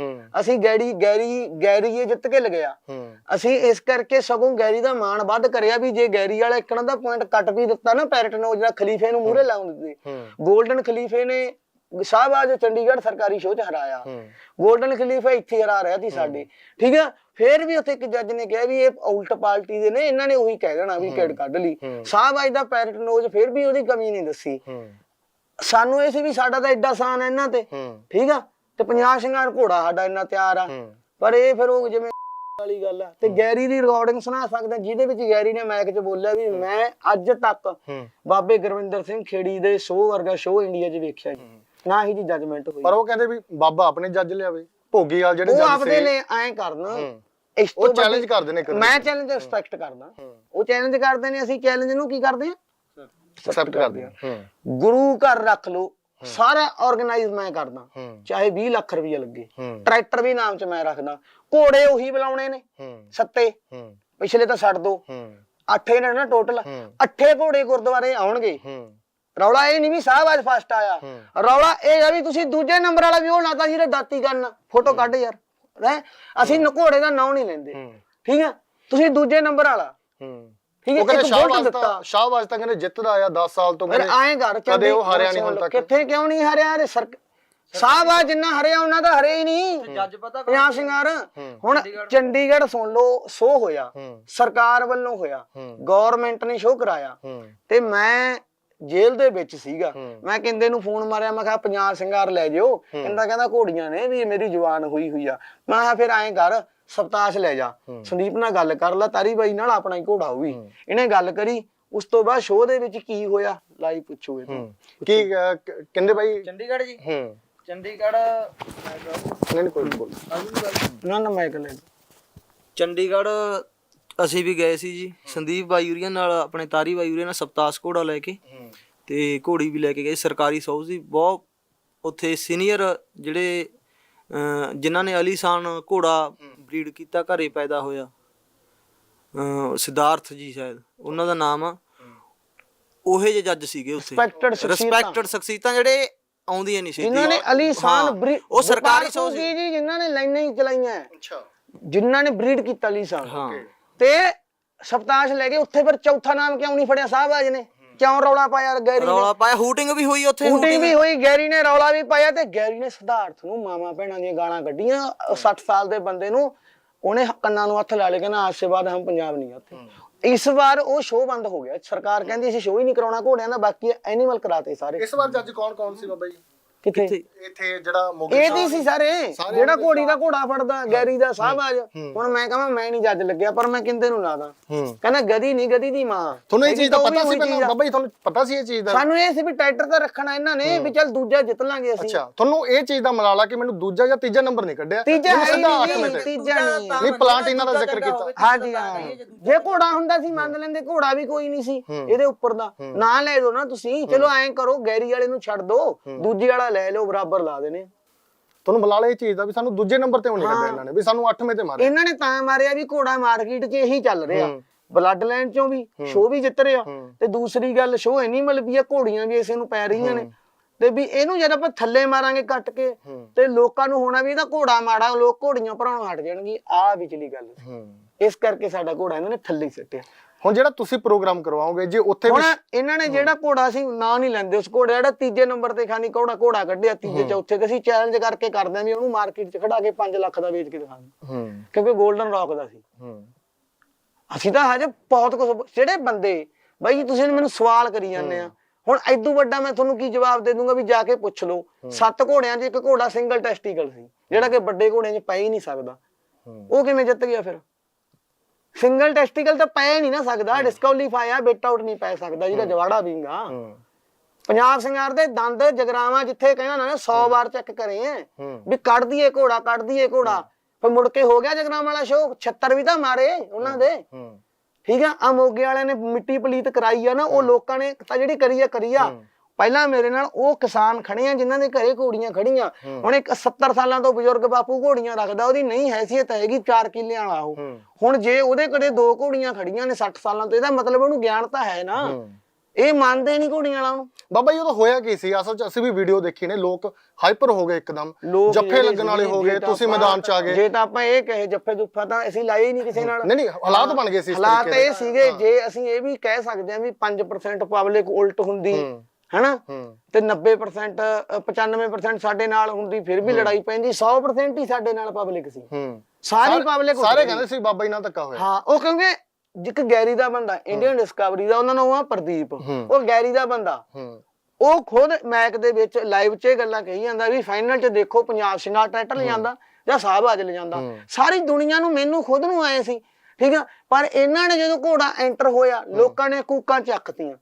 [SPEAKER 1] ਅਸੀਂ ਗੈਰੀ ਗੈਰੀ ਗੈਰੀ ਇਹ ਜਿੱਤ ਕੇ ਲਗਿਆ ਅਸੀਂ ਇਸ ਕਰਕੇ ਸਗੋਂ ਗੈਰੀ ਦਾ ਮਾਣ ਵੱਧ ਕਰਿਆ ਵੀ ਜੇ ਗੈਰੀ ਵਾਲਾ ਇੱਕਣ ਦਾ ਪੁਆਇੰਟ ਕੱਟ ਵੀ ਦਿੱਤਾ ਨਾ ਪੈਰਟ ਨੂੰ ਜਿਹੜਾ ਖਲੀਫੇ ਨੂੰ ਮੂਹਰੇ ਲਾਉਣ ਦਿੱਤੇ। 골ਡਨ ਖਲੀਫੇ ਨੇ ਸ਼ਾਹਬਾਜ਼ ਚੰਡੀਗੜ੍ਹ ਸਰਕਾਰੀ ਸ਼ੋਅ 'ਚ ਹਰਾਇਆ।
[SPEAKER 2] ਹੂੰ।
[SPEAKER 1] 골ਡਨ ਖਲੀਫਾ ਇੱਥੇ ਹਰਾ ਰਿਹਾ ਸੀ ਸਾਡੇ। ਠੀਕ ਆ? ਫੇਰ ਵੀ ਉੱਥੇ ਇੱਕ ਜੱਜ ਨੇ ਕਿਹਾ ਵੀ ਇਹ ਉਲਟ ਪਾਰਟੀ ਦੇ ਨੇ ਇਹਨਾਂ ਨੇ ਉਹੀ ਕਹਿ ਦੇਣਾ ਵੀ ਕਿਡ ਕੱਢ ਲਈ। ਸ਼ਾਹਬਾਜ਼ ਦਾ ਪੈਰਟ ਨੋਜ ਫੇਰ ਵੀ ਉਹਦੀ ਕਮੀ ਨਹੀਂ ਦੱਸੀ। ਸਾਨੂੰ ਇਹ ਸੀ ਵੀ ਸਾਡਾ ਤਾਂ ਐਡਾ ਆਸਾਨ ਹੈ ਇਹਨਾਂ ਤੇ।
[SPEAKER 2] ਹੂੰ।
[SPEAKER 1] ਠੀਕ ਆ? ਤੇ ਪੰਜਾਬ ਸ਼ਿੰਗਾਰ ਘੋੜਾ ਸਾਡਾ ਇੰਨਾ ਤਿਆਰ ਆ।
[SPEAKER 2] ਹੂੰ।
[SPEAKER 1] ਪਰ ਇਹ ਫਿਰ ਉਹ ਜਿਵੇਂ ਵਾਲੀ ਗੱਲ ਆ। ਤੇ ਗੈਰੀ ਦੀ ਰਿਕਾਰਡਿੰਗ ਸੁਣਾ ਸਕਦਾ ਜਿਹਦੇ ਵਿੱਚ ਗੈਰੀ ਨੇ ਮੈਕ 'ਚ ਬੋਲਿਆ ਵੀ ਮੈਂ ਅੱਜ ਤੱਕ
[SPEAKER 2] ਹੂੰ।
[SPEAKER 1] ਬਾਬੇ ਗੁਰਵਿੰਦਰ ਸਿੰਘ ਖੇੜੀ ਦੇ ਸ਼ੋਅ ਵਰਗਾ ਸ਼ੋਅ ਇੰਡੀਆ 'ਚ ਵੇਖਿਆ ਜੀ। ਨਾ ਹੀ ਜੀ ਜੱਜਮੈਂਟ ਹੋਈ।
[SPEAKER 2] ਪਰ ਉਹ ਕਹਿੰਦੇ ਵੀ ਬਾਬਾ ਆਪਣੇ ਜੱਜ ਲਿਆਵੇ ਭੋਗੀ ਵਾਲ ਜਿਹੜੇ
[SPEAKER 1] ਉਹ
[SPEAKER 2] ਜੱਜ
[SPEAKER 1] ਆਪਦੇ ਲਈ ਐਂ ਕਰਨਾ।
[SPEAKER 2] ਹੂੰ।
[SPEAKER 1] ਇਸ ਤੋਂ
[SPEAKER 2] ਉਹ
[SPEAKER 1] ਵੱਡੀ-
[SPEAKER 2] ਕਰਦੇ ਨੇ
[SPEAKER 1] ਮੈਂ ਚੈਲੰਜ ਰਿਸਪੈਕਟ ਕਰਦਾ। ਉਹ ਚੈਲੰਜ ਕਰਦੇ ਨੇ ਅਸੀਂ ਚੈਲੰਜ ਨੂੰ ਕੀ ਕਰਦੇ ਆ?
[SPEAKER 2] ਐਕਸੈਪਟ ਕਰਦੇ ਆ। ਹੂੰ।
[SPEAKER 1] ਗੁਰੂ ਘਰ ਰੱਖ ਲਓ। ਸਾਰਾ ਆਰਗੇਨਾਈਜ਼ ਮੈਂ ਕਰਦਾ।
[SPEAKER 2] ਹੂੰ।
[SPEAKER 1] ਚਾਹੇ 20 ਲੱਖ ਰੁਪਏ ਲੱਗੇ।
[SPEAKER 2] ਹੂੰ।
[SPEAKER 1] ਟਰੈਕਟਰ ਵੀ ਨਾਮ 'ਚ ਮੈਂ ਰੱਖਦਾ। ਘੋੜੇ ਉਹੀ ਬੁਲਾਉਣੇ ਨੇ।
[SPEAKER 2] ਹੂੰ।
[SPEAKER 1] ਸੱਤੇ।
[SPEAKER 2] ਹੂੰ।
[SPEAKER 1] ਪਿਛਲੇ ਤਾਂ ਛੱਡ ਦੋ।
[SPEAKER 2] ਹੂੰ।
[SPEAKER 1] ਅੱਠੇ ਨੇ ਨਾ ਟੋਟਲ
[SPEAKER 2] ਹੂੰ।
[SPEAKER 1] ਅੱਠੇ ਘੋੜੇ ਗੁਰਦੁਆਰੇ ਆਉਣਗੇ।
[SPEAKER 2] ਹੂੰ।
[SPEAKER 1] ਰੌਲਾ ਇਹ ਨਹੀਂ ਵੀ ਸਾਹਿਬ ਅੱਜ ਫਸਟ ਆਇਆ।
[SPEAKER 2] ਹੂੰ।
[SPEAKER 1] ਰੌਲਾ ਇਹ ਆ ਵੀ ਤੁਸੀਂ ਦੂਜੇ ਨੰਬਰ ਵਾਲਾ ਵੀ ਉਹ ਲਾਤਾ ਜਿਹੜੇ ਦਾਤੀ ਕਰਨ ਫੋਟੋ ਕੱਢ ਯਾਰ। ਹੈ? ਅਸੀਂ ਨ- ਘੋੜੇ ਦਾ ਨਾਂ ਨਹੀਂ ਲੈਂਦੇ।
[SPEAKER 2] ਹੂੰ।
[SPEAKER 1] ਠੀਕ ਆ? ਤੁਸੀਂ ਦੂਜੇ ਨੰਬਰ ਵਾਲਾ।
[SPEAKER 2] ਹੂੰ।
[SPEAKER 1] ਠੀਕ ਹੈ
[SPEAKER 2] ਉਹ ਕਹਿੰਦੇ
[SPEAKER 1] ਇੱਕ ਬੁਲਟ ਦਿੱਤਾ।
[SPEAKER 2] ਸ਼ਾਹਬਾਜ਼ ਤਾਂ ਕਹਿੰਦੇ ਜਿੱਤਦਾ ਆ 10 ਸਾਲ ਤੋਂ
[SPEAKER 1] ਫਿਰ
[SPEAKER 2] ਕਹਿੰਦੇ
[SPEAKER 1] ਆਏ ਘਰ
[SPEAKER 2] ਕਦੇ ਉਹ ਹਾਰਿਆ ਨਹੀਂ ਹੁਣ ਤੱਕ।
[SPEAKER 1] ਕਿੱਥੇ ਕਿਉਂ ਨਹੀਂ ਹਾਰਿਆ? ਅਰੇ ਸਰ ਸਾਹਬਾਜ ਜਿੰਨਾ ਹਰਿਆ ਉਹਨਾਂ ਦਾ ਹਰੇ ਹੀ ਨਹੀਂ।
[SPEAKER 3] ਜੱਜ ਪਤਾ
[SPEAKER 1] ਪੰਜਾਬ ਸ਼ਿੰਗਾਰ। ਹੁਣ ਚੰਡੀਗੜ੍ਹ। ਸੁਣ ਲਓ ਸ਼ੋਅ ਹੋਇਆ। ਸਰਕਾਰ ਵੱਲੋਂ ਹੋਇਆ। ਗਵਰਨਮੈਂਟ ਨੇ ਸ਼ੋਅ ਕਰਾਇਆ। ਤੇ ਮੈਂ ਜੇਲ੍ਹ ਦੇ ਵਿੱਚ ਸੀਗਾ। ਮੈਂ ਕਿੰਦੇ ਨੂੰ ਫੋਨ ਮਾਰਿਆ ਮੈਂ ਕਿਹਾ ਪੰਜਾਬ ਸ਼ਿੰਗਾਰ ਲੈ ਜਿਓ। ਕਹਿੰਦਾ ਕਹਿੰਦਾ ਘੋੜੀਆਂ ਨੇ ਵੀ ਮੇਰੀ ਜਵਾਨ ਹੋਈ ਹੋਈ ਆ। ਮੈਂ ਕਿਹਾ ਫਿਰ ਐਂ ਕਰ ਸਪਤਾਸ਼ ਲੈ ਜਾ। ਸੰਦੀਪ ਨਾਲ ਗੱਲ ਕਰ ਲੈ ਤਾਰੀ ਬਾਈ ਨਾਲ ਆਪਣਾ ਹੀ ਘੋੜਾ ਹੋਈ ਇਹਨੇ ਗੱਲ ਕਰੀ ਉਸ ਤੋਂ ਬਾਅਦ ਸ਼ੋਅ ਦੇ ਵਿੱਚ ਕੀ ਹੋਇਆ? ਲਾਈਵ ਪੁੱਛੋ ਇਹ ਤੋਂ।
[SPEAKER 2] ਹੂੰ। ਕੀ ਕਹਿੰਦੇ ਬਾਈ?
[SPEAKER 3] ਚੰਡੀਗੜ੍ਹ ਜੀ।
[SPEAKER 2] ਹੂੰ।
[SPEAKER 3] ਚੰਡੀਗੜ੍ਹ
[SPEAKER 2] ਨਹੀਂ ਨਹੀਂ, ਕੋਈ ਬੋਲ
[SPEAKER 1] ਨਾ। ਨਾ ਮੈਂ ਲੈ
[SPEAKER 3] ਚੰਡੀਗੜ੍ਹ ਅਸੀਂ ਵੀ ਗਏ ਸੀ ਜੀ। ਸੰਦੀਪ ਬਾਈੂਰੀਆ ਨਾਲ ਆਪਣੇ ਤਾਰੀ ਬਾਈੂਰੀਆ ਨਾਲ ਸਪਤਾਸ ਘੋੜਾ ਲੈ ਕੇ ਤੇ ਘੋੜੀ ਵੀ ਲੈ ਕੇ ਗਏ। ਸਰਕਾਰੀ ਸੌ ਸੀ। ਬਹੁਤ ਉੱਥੇ ਸੀਨੀਅਰ ਜਿਹੜੇ ਜਿਨ੍ਹਾਂ ਨੇ ਅਲੀਸ਼ਾਨ ਘੋੜਾ ਬਰੀਡ ਕੀਤਾ ਘਰੇ ਪੈਦਾ ਹੋਇਆ। ਅਹ, ਸਿਧਾਰਥ ਜੀ ਸ਼ਾਇਦ ਉਹਨਾਂ ਦਾ ਨਾਮ ਆ। ਉਹੇ ਜਿਹੇ ਜੱਜ ਸੀਗੇ ਉੱਥੇ।
[SPEAKER 1] Respected ਸ਼ਖਸੀਅਤਾਂ।
[SPEAKER 3] ਰਿਸਪੈਕਟਡ ਸ਼ਖਸੀਅਤਾਂ ਜਿਹੜੇ ਆਉਂਦੀਆਂ ਨਹੀਂ ਸੀ
[SPEAKER 1] ਜਿਨ੍ਹਾਂ ਨੇ ਅਲੀ ਖਾਨ ਬਰੀ
[SPEAKER 3] ਉਹ ਸਰਕਾਰੀ ਸੌ
[SPEAKER 1] ਜੀ ਜਿਨ੍ਹਾਂ ਨੇ ਲਾਈਨਾਂ ਹੀ ਚਲਾਈਆਂ।
[SPEAKER 2] ਅੱਛਾ।
[SPEAKER 1] ਜਿਨ੍ਹਾਂ ਨੇ ਬਰੀਡ ਕੀਤਾ ਅਲੀ ਖਾਨ
[SPEAKER 3] ਹਾਂ।
[SPEAKER 1] ਤੇ ਸਪਤਾਸ਼ ਲੈ ਕੇ ਉੱਥੇ ਫਿਰ ਚੌਥਾ ਨਾਮ ਕਿਉਂ ਨਹੀਂ ਫੜਿਆ ਸਾਹਿਬਾਜ ਨੇ? ਕਿਉਂ ਰੌਲਾ ਪਾਇਆ ਗੈਰੀ ਨੇ?
[SPEAKER 3] ਰੌਲਾ ਪਾਇਆ ਹੂਟਿੰਗ ਵੀ ਹੋਈ ਉੱਥੇ
[SPEAKER 1] ਸ਼ੂਟਿੰਗ ਵੀ ਹੋਈ ਗੈਰੀ ਨੇ ਰੌਲਾ ਵੀ ਪਾਇਆ ਤੇ ਗੈਰੀ ਨੇ ਸਿਧਾਰਥ ਨੂੰ ਮਾਮਾ ਭੈਣਾਂ ਦੀਆਂ ਗਾਲਾਂ ਕੱਢੀਆਂ ਉਹ 60 ਸਾਲ ਦੇ ਬੰਦੇ ਨੂੰ। ਉਹਨੇ ਕੰਨਾਂ ਨੂੰ ਹੱਥ ਲਾ ਲਏ ਕਹਿੰਦਾ ਅੱਜ ਸੇ ਬਾਅਦ ਹਮ ਪੰਜਾਬ ਨਹੀਂ ਆਤੇ। ਇਸ ਵਾਰ ਉਹ ਸ਼ੋਅ ਬੰਦ ਹੋ ਗਿਆ। ਸਰਕਾਰ ਕਹਿੰਦੀ ਅਸੀਂ ਸ਼ੋਅ ਹੀ ਨਹੀਂ ਕਰਾਉਣਾ ਘੋੜਿਆਂ ਦਾ ਬਾਕੀ ਐਨੀਮਲ ਕਰਾਤੇ ਸਾਰੇ।
[SPEAKER 2] ਇਸ ਵਾਰ ਜੱਜ ਕੌਣ ਕੌਣ ਸੀ ਬਾਬਾ ਜੀ
[SPEAKER 1] ਕਿੱਥੇ?
[SPEAKER 2] ਇੱਥੇ ਜਿਹੜਾ ਮੋਗੀ
[SPEAKER 1] ਇਹਦੀ ਸੀ ਸਾਰੇ। ਜਿਹੜਾ ਘੋੜੀ ਦਾ ਘੋੜਾ ਫੜਦਾ ਗੈਰੀ ਦਾ ਸਾਹਿਬਾਜ ਹੁਣ ਮੈਂ ਕਹਾਂ ਮੈਂ ਨਹੀਂ ਜੱਜ ਲੱਗਿਆ ਪਰ ਮੈਂ ਕਿੰਦੇ ਨੂੰ ਲਾਦਾ।
[SPEAKER 2] ਹੂੰ।
[SPEAKER 1] ਕਹਿੰਦਾ ਗਦੀ ਨਹੀਂ ਗਦੀ ਦੀ ਮਾਂ।
[SPEAKER 2] ਤੁਹਾਨੂੰ ਇਹ
[SPEAKER 1] ਇਹਦੀ
[SPEAKER 2] ਚੀਜ਼ ਦਾ
[SPEAKER 1] ਤਾਂ ਉਹ
[SPEAKER 2] ਪਤਾ
[SPEAKER 1] ਵੀ
[SPEAKER 2] ਸੀ
[SPEAKER 1] ਉਹੀ ਚੀਜ਼
[SPEAKER 2] ਪਹਿਲਾਂ
[SPEAKER 1] ਆ।
[SPEAKER 2] ਬਾਬਾ ਜੀ ਤੁਹਾਨੂੰ ਪਤਾ ਸੀ ਇਹ ਚੀਜ਼ ਦਾ?
[SPEAKER 1] ਸਾਨੂੰ ਇਹ ਸੀ ਵੀ ਟਰੈਕਟਰ ਤਾਂ ਰੱਖਣਾ ਇਹਨਾਂ ਨੇ ਵੀ ਚੱਲ ਦੂਜਾ ਜਿੱਤ ਲਾਂਗੇ ਅਸੀਂ।
[SPEAKER 2] ਅੱਛਾ ਤੁਹਾਨੂੰ ਇਹ ਚੀਜ਼ ਦਾ ਮਲਾਲਾ ਕਿ ਮੈਨੂੰ ਦੂਜਾ ਜਾਂ ਤੀਜਾ ਨੰਬਰ ਨਹੀਂ ਕੱਢਿਆ?
[SPEAKER 1] ਤੀਜਾ
[SPEAKER 2] ਮੈਨੂੰ
[SPEAKER 1] ਹੈ ਹੀ
[SPEAKER 2] ਸਿੱਧਾ
[SPEAKER 1] ਨਹੀਂ
[SPEAKER 2] ਅੱਠਵੇਂ ਤੇ।
[SPEAKER 1] ਤੀਜਾ ਨਹੀਂ।
[SPEAKER 2] ਨਹੀਂ ਪਲਾਂਟ ਇਹਨਾਂ ਦਾ ਜ਼ਿਕਰ ਕੀਤਾ।
[SPEAKER 1] ਹਾਂਜੀ ਹਾਂ। ਜੇ ਘੋੜਾ ਹੁੰਦਾ ਸੀ ਮੰਨ ਲੈਂਦੇ ਘੋੜਾ ਵੀ ਕੋਈ ਨਹੀਂ ਸੀ। ਇਹਦੇ ਉੱਪਰ ਦਾ। ਨਾ ਲੈ ਦੋ ਨਾ ਤੁਸੀਂ। ਚਲੋ ਐਂ ਕਰੋ ਗੈਰੀ ਵਾਲੇ ਨੂੰ ਛੱਡ ਦੋ। ਦੂਜੇ ਵਾਲਾ ਲੈ ਲਓ ਬਰਾਬਰ ਲਾ ਦੇਣੇ
[SPEAKER 2] ਤੁਹਾਨੂੰ ਮਲਾਲਾ ਇਹ ਚੀਜ਼ ਦਾ ਵੀ ਸਾਨੂੰ ਦੂਜੇ ਨੰਬਰ ਤੇ ਹੋਣੇ ਕੱਢਿਆ ਇਹਨਾਂ ਨੇ ਵੀ ਸਾਨੂੰ 8ਵੇਂ ਤੇ ਮਾਰਿਆ।
[SPEAKER 1] ਇਹਨਾਂ ਨੇ ਤਾਂ ਮਾਰਿਆ ਵੀ ਘੋੜਾ ਮਾਰਕੀਟ 'ਚ ਇਹੀ ਚੱਲ ਰਿਹਾ। ਬਲੱਡ ਲਾਈਨ 'ਚੋਂ ਵੀ ਸ਼ੋਅ ਵੀ ਜਿੱਤ ਰਿਹਾ। ਤੇ ਦੂਸਰੀ ਗੱਲ ਸ਼ੋਅ ਐਨੀਮਲ ਵੀ ਆ ਘੋੜੀਆਂ ਵੀ ਇਸੇ ਨੂੰ ਪੈ ਰਹੀਆਂ ਨੇ। ਤੇ ਵੀ ਇਹਨੂੰ ਜਦ ਆਪਾਂ ਥੱਲੇ ਮਾਰਾਂਗੇ ਕੱਟ ਕੇ ਤੇ ਲੋਕਾਂ ਨੂੰ ਹੋਣਾ ਵੀ ਇਹਦਾ ਘੋੜਾ ਮਾੜਾ ਲੋਕ ਘੋੜੀਆਂ ਭਰਾਉਣੋਂ ਹਟ ਜਾਣਗੇ। ਆ ਵਿਚਲੀ ਗੱਲ।
[SPEAKER 2] ਹੂੰ।
[SPEAKER 1] ਇਸ ਕਰਕੇ ਸਾਡਾ ਘੋੜਾ ਇਹਨਾਂ ਨੇ ਥੱਲੇ ਹੀ ਸਿੱਟਿਆ।
[SPEAKER 2] ਹੁਣ ਜਿਹੜਾ ਤੁਸੀਂ ਪ੍ਰੋਗਰਾਮ ਕਰਵਾਓਗੇ ਜੇ ਉੱਥੇ ਵੀ
[SPEAKER 1] ਹੁਣ ਇਹਨਾਂ ਨੇ ਜਿਹੜਾ ਘੋੜਾ ਸੀ ਨਾਂ ਨਹੀਂ ਲੈਂਦੇ ਉਸ ਘੋੜੇ ਜਿਹੜਾ ਤੀਜੇ ਨੰਬਰ ਤੇ ਖਾਨੀ ਘੋੜਾ ਘੋੜਾ ਕੱਢਿਆ ਤੀਜੇ ਚੌਥੇ ਤੇ ਅਸੀਂ ਚੈਲੰਜ ਕਰਕੇ ਕਰਦੇ ਆਂ ਵੀ ਉਹਨੂੰ ਮਾਰਕੀਟ 'ਚ ਖੜਾ ਕੇ 5 ਲੱਖ ਦਾ ਵੇਚ ਕੇ ਦਿਖਾਵਾਂਗੇ
[SPEAKER 2] ਹੂੰ।
[SPEAKER 1] ਕਿਉਂਕਿ 골ਡਨ ਰੌਕ ਦਾ ਸੀ।
[SPEAKER 2] ਹੂੰ।
[SPEAKER 1] ਅਸੀਂ ਤਾਂ ਹਜੇ ਬਹੁਤ ਕੁਝ ਜਿਹੜੇ ਬੰਦੇ ਬਾਈ ਜੀ ਤੁਸੀਂ ਮੈਨੂੰ ਸਵਾਲ ਕਰੀ ਜਾਂਦੇ ਆ। ਹੁਣ ਐਦੂ ਵੱਡਾ ਮੈਂ ਤੁਹਾਨੂੰ ਕੀ ਜਵਾਬ ਦੇ ਦੂੰਗਾ ਵੀ ਜਾ ਕੇ ਪੁੱਛ ਲਓ। ਸੱਤ ਘੋੜਿਆਂ 'ਚ ਇੱਕ ਘੋੜਾ ਸਿੰਗਲ ਟੈਸਟੀਕਲ ਸੀ ਜਿਹੜਾ ਕਿ ਵੱਡੇ ਘੋੜਿਆਂ 'ਚ ਪੈ ਹੀ ਨਹੀਂ ਸਕਦਾ। ਉਹ ਕਿਵੇਂ ਜਿੱਤ ਗਿਆ ਫਿਰ? ਸਿੰਗਲ ਟੈਸਟੀਕਲ ਤਾਂ ਪੈ ਨਹੀਂ ਨਾ ਸਕਦਾ ਡਿਸਕੁਆਲੀਫਾਈ ਆ ਬਿਟ ਆਊਟ ਨਹੀਂ ਪੈ ਸਕਦਾ ਜਿਹੜਾ ਜਵਾੜਾ ਵੀਂਗਾ ਪੰਜਾਬ ਸਿੰਘਾਰ ਦੇ ਦੰਦ ਜਗਰਾਵਾਂ ਜਿੱਥੇ ਕਹਿਣਾ ਨਾ 100 ਵਾਰ ਚੈੱਕ ਕਰੇ ਐ ਵੀ ਕੱਢ ਦਈਏ ਘੋੜਾ ਕੱਢ ਦਈਏ ਘੋੜਾ। ਫਿਰ ਮੁੜ ਕੇ ਹੋ ਗਿਆ ਜਗਰਾਵਾਂ ਵਾਲਾ ਸ਼ੋਅ 76 ਵੀ ਤਾਂ ਮਾਰੇ ਉਹਨਾਂ ਦੇ। ਠੀਕ ਆ ਆ ਮੋਗੇ ਵਾਲਿਆਂ ਨੇ ਮਿੱਟੀ ਪਲੀਤ ਕਰਾਈ ਆ ਨਾ ਉਹ ਲੋਕਾਂ ਨੇ ਤਾਂ ਜਿਹੜੀ ਕਰੀ ਆ ਕਰੀ ਆ। ਪਹਿਲਾਂ ਮੇਰੇ ਨਾਲ ਉਹ ਕਿਸਾਨ ਖੜੇ ਆ ਜਿਨ੍ਹਾਂ ਦੇ ਘਰੇ ਘੋੜੀਆਂ ਖੜੀਆਂ। ਹੁਣ ਇੱਕ 70 ਸਾਲਾਂ ਤੋਂ ਬਜ਼ੁਰਗ ਬਾਪੂ ਘੋੜੀਆਂ ਰੱਖਦਾ ਉਹਦੀ ਨਹੀਂ ਹੈਸੀਅਤ ਹੈਗੀ 4 ਕਿੱਲਿਆਂ ਵਾਲਾ ਉਹ। ਹੁਣ ਜੇ ਉਹਦੇ ਘਰੇ ਦੋ ਘੋੜੀਆਂ ਖੜੀਆਂ ਨੇ 60 ਸਾਲਾਂ ਤੋਂ ਇਹਦਾ ਮਤਲਬ ਉਹਨੂੰ ਗਿਆਨ ਤਾਂ ਹੈ ਨਾ। ਇਹ ਮੰਨਦੇ ਨਹੀਂ ਘੋੜੀਆਂ ਵਾਲਾ ਨੂੰ
[SPEAKER 2] ਬਾਬਾ ਜੀ ਉਹ ਤਾਂ ਹੋਇਆ ਕੀ ਸੀ? ਅਸਲ 'ਚ ਅਸੀਂ ਵੀ ਵੀਡੀਓ ਦੇਖੀ ਨੇ ਲੋਕ ਹਾਈਪਰ ਹੋ ਗਏ ਇੱਕਦਮ। ਜੱਫੇ ਲੱਗਣ ਵਾਲੇ ਹੋ ਗਏ ਤੁਸੀਂ ਮੈਦਾਨ 'ਚ ਆ ਗਏ।
[SPEAKER 1] ਜੇ ਤਾਂ ਆਪਾਂ ਇਹ ਕਹੇ ਜੱਫੇ ਜੁੱਫਾ ਤਾਂ ਅਸੀਂ ਲਾਏ ਹੀ ਨਹੀਂ ਕਿਸੇ ਨਾਲ।
[SPEAKER 2] ਨਹੀਂ ਨਹੀਂ ਹਾਲਾਤ ਬਣ ਗਏ ਸੀ
[SPEAKER 1] ਹਾਲਾਤ ਇਹ ਸੀਗੇ ਜੇ ਅਸੀਂ ਇਹ ਵੀ ਕਹਿ ਸਕਦੇ ਹਾਂ ਵੀ 5% ਪਬਲਿਕ ਉਲਟ ਹੁੰਦੀ। ਹੈਨਾ? ਤੇ 90% ਅ, 95% ਸਾਡੇ ਨਾਲ ਹੁੰਦੀ ਫਿਰ ਵੀ ਲੜਾਈ ਪੈਂਦੀ 100% ਹੀ ਸਾਡੇ ਨਾਲ ਪਬਲਿਕ ਸੀ।
[SPEAKER 2] ਹੂੰ।
[SPEAKER 1] ਸਾਰੀ ਪਬਲਿਕ
[SPEAKER 2] ਸਾਰੇ ਕਹਿੰਦੇ ਸੀ ਬਾਬਾ ਜੀ ਨਾਲ ਧੱਕਾ ਹੋਇਆ।
[SPEAKER 1] ਹਾਂ ਉਹ ਕਿਉਂਕਿ ਜਿੱਕ ਗੈਰੀ ਦਾ ਬੰਦਾ ਇੰਡੀਅਨ ਡਿਸਕਵਰੀ ਦਾ ਉਹਨਾਂ ਨੂੰ ਆ ਪ੍ਰਦੀਪ। ਉਹ ਗੈਰੀ ਦਾ ਬੰਦਾ।
[SPEAKER 2] ਹੂੰ।
[SPEAKER 1] ਉਹ ਖੁਦ ਮੈਕ ਦੇ ਵਿੱਚ ਲਾਈਵ 'ਚ ਇਹ ਗੱਲਾਂ ਕਹੀ ਜਾਂਦਾ ਵੀ ਫਾਈਨਲ 'ਚ ਦੇਖੋ ਪੰਜਾਬ ਸਿੰਘਾ ਟਰੈਕਟਰ ਲੈ ਜਾਂਦਾ ਜਾਂ ਸਾਹਿਬਾਜ ਲੈ ਜਾਂਦਾ। ਸਾਰੀ ਦੁਨੀਆ ਨੂੰ ਮੈਨੂੰ ਖੁਦ ਨੂੰ ਆਏ ਸੀ ਠੀਕ ਆ? ਪਰ ਇਹਨਾਂ ਨੇ ਜਦੋਂ ਘੋੜਾ ਐਂਟਰ ਹੋਇਆ ਲੋਕਾਂ ਨੇ ਕੂਕਾਂ ਚੱਕਤੀਆਂ।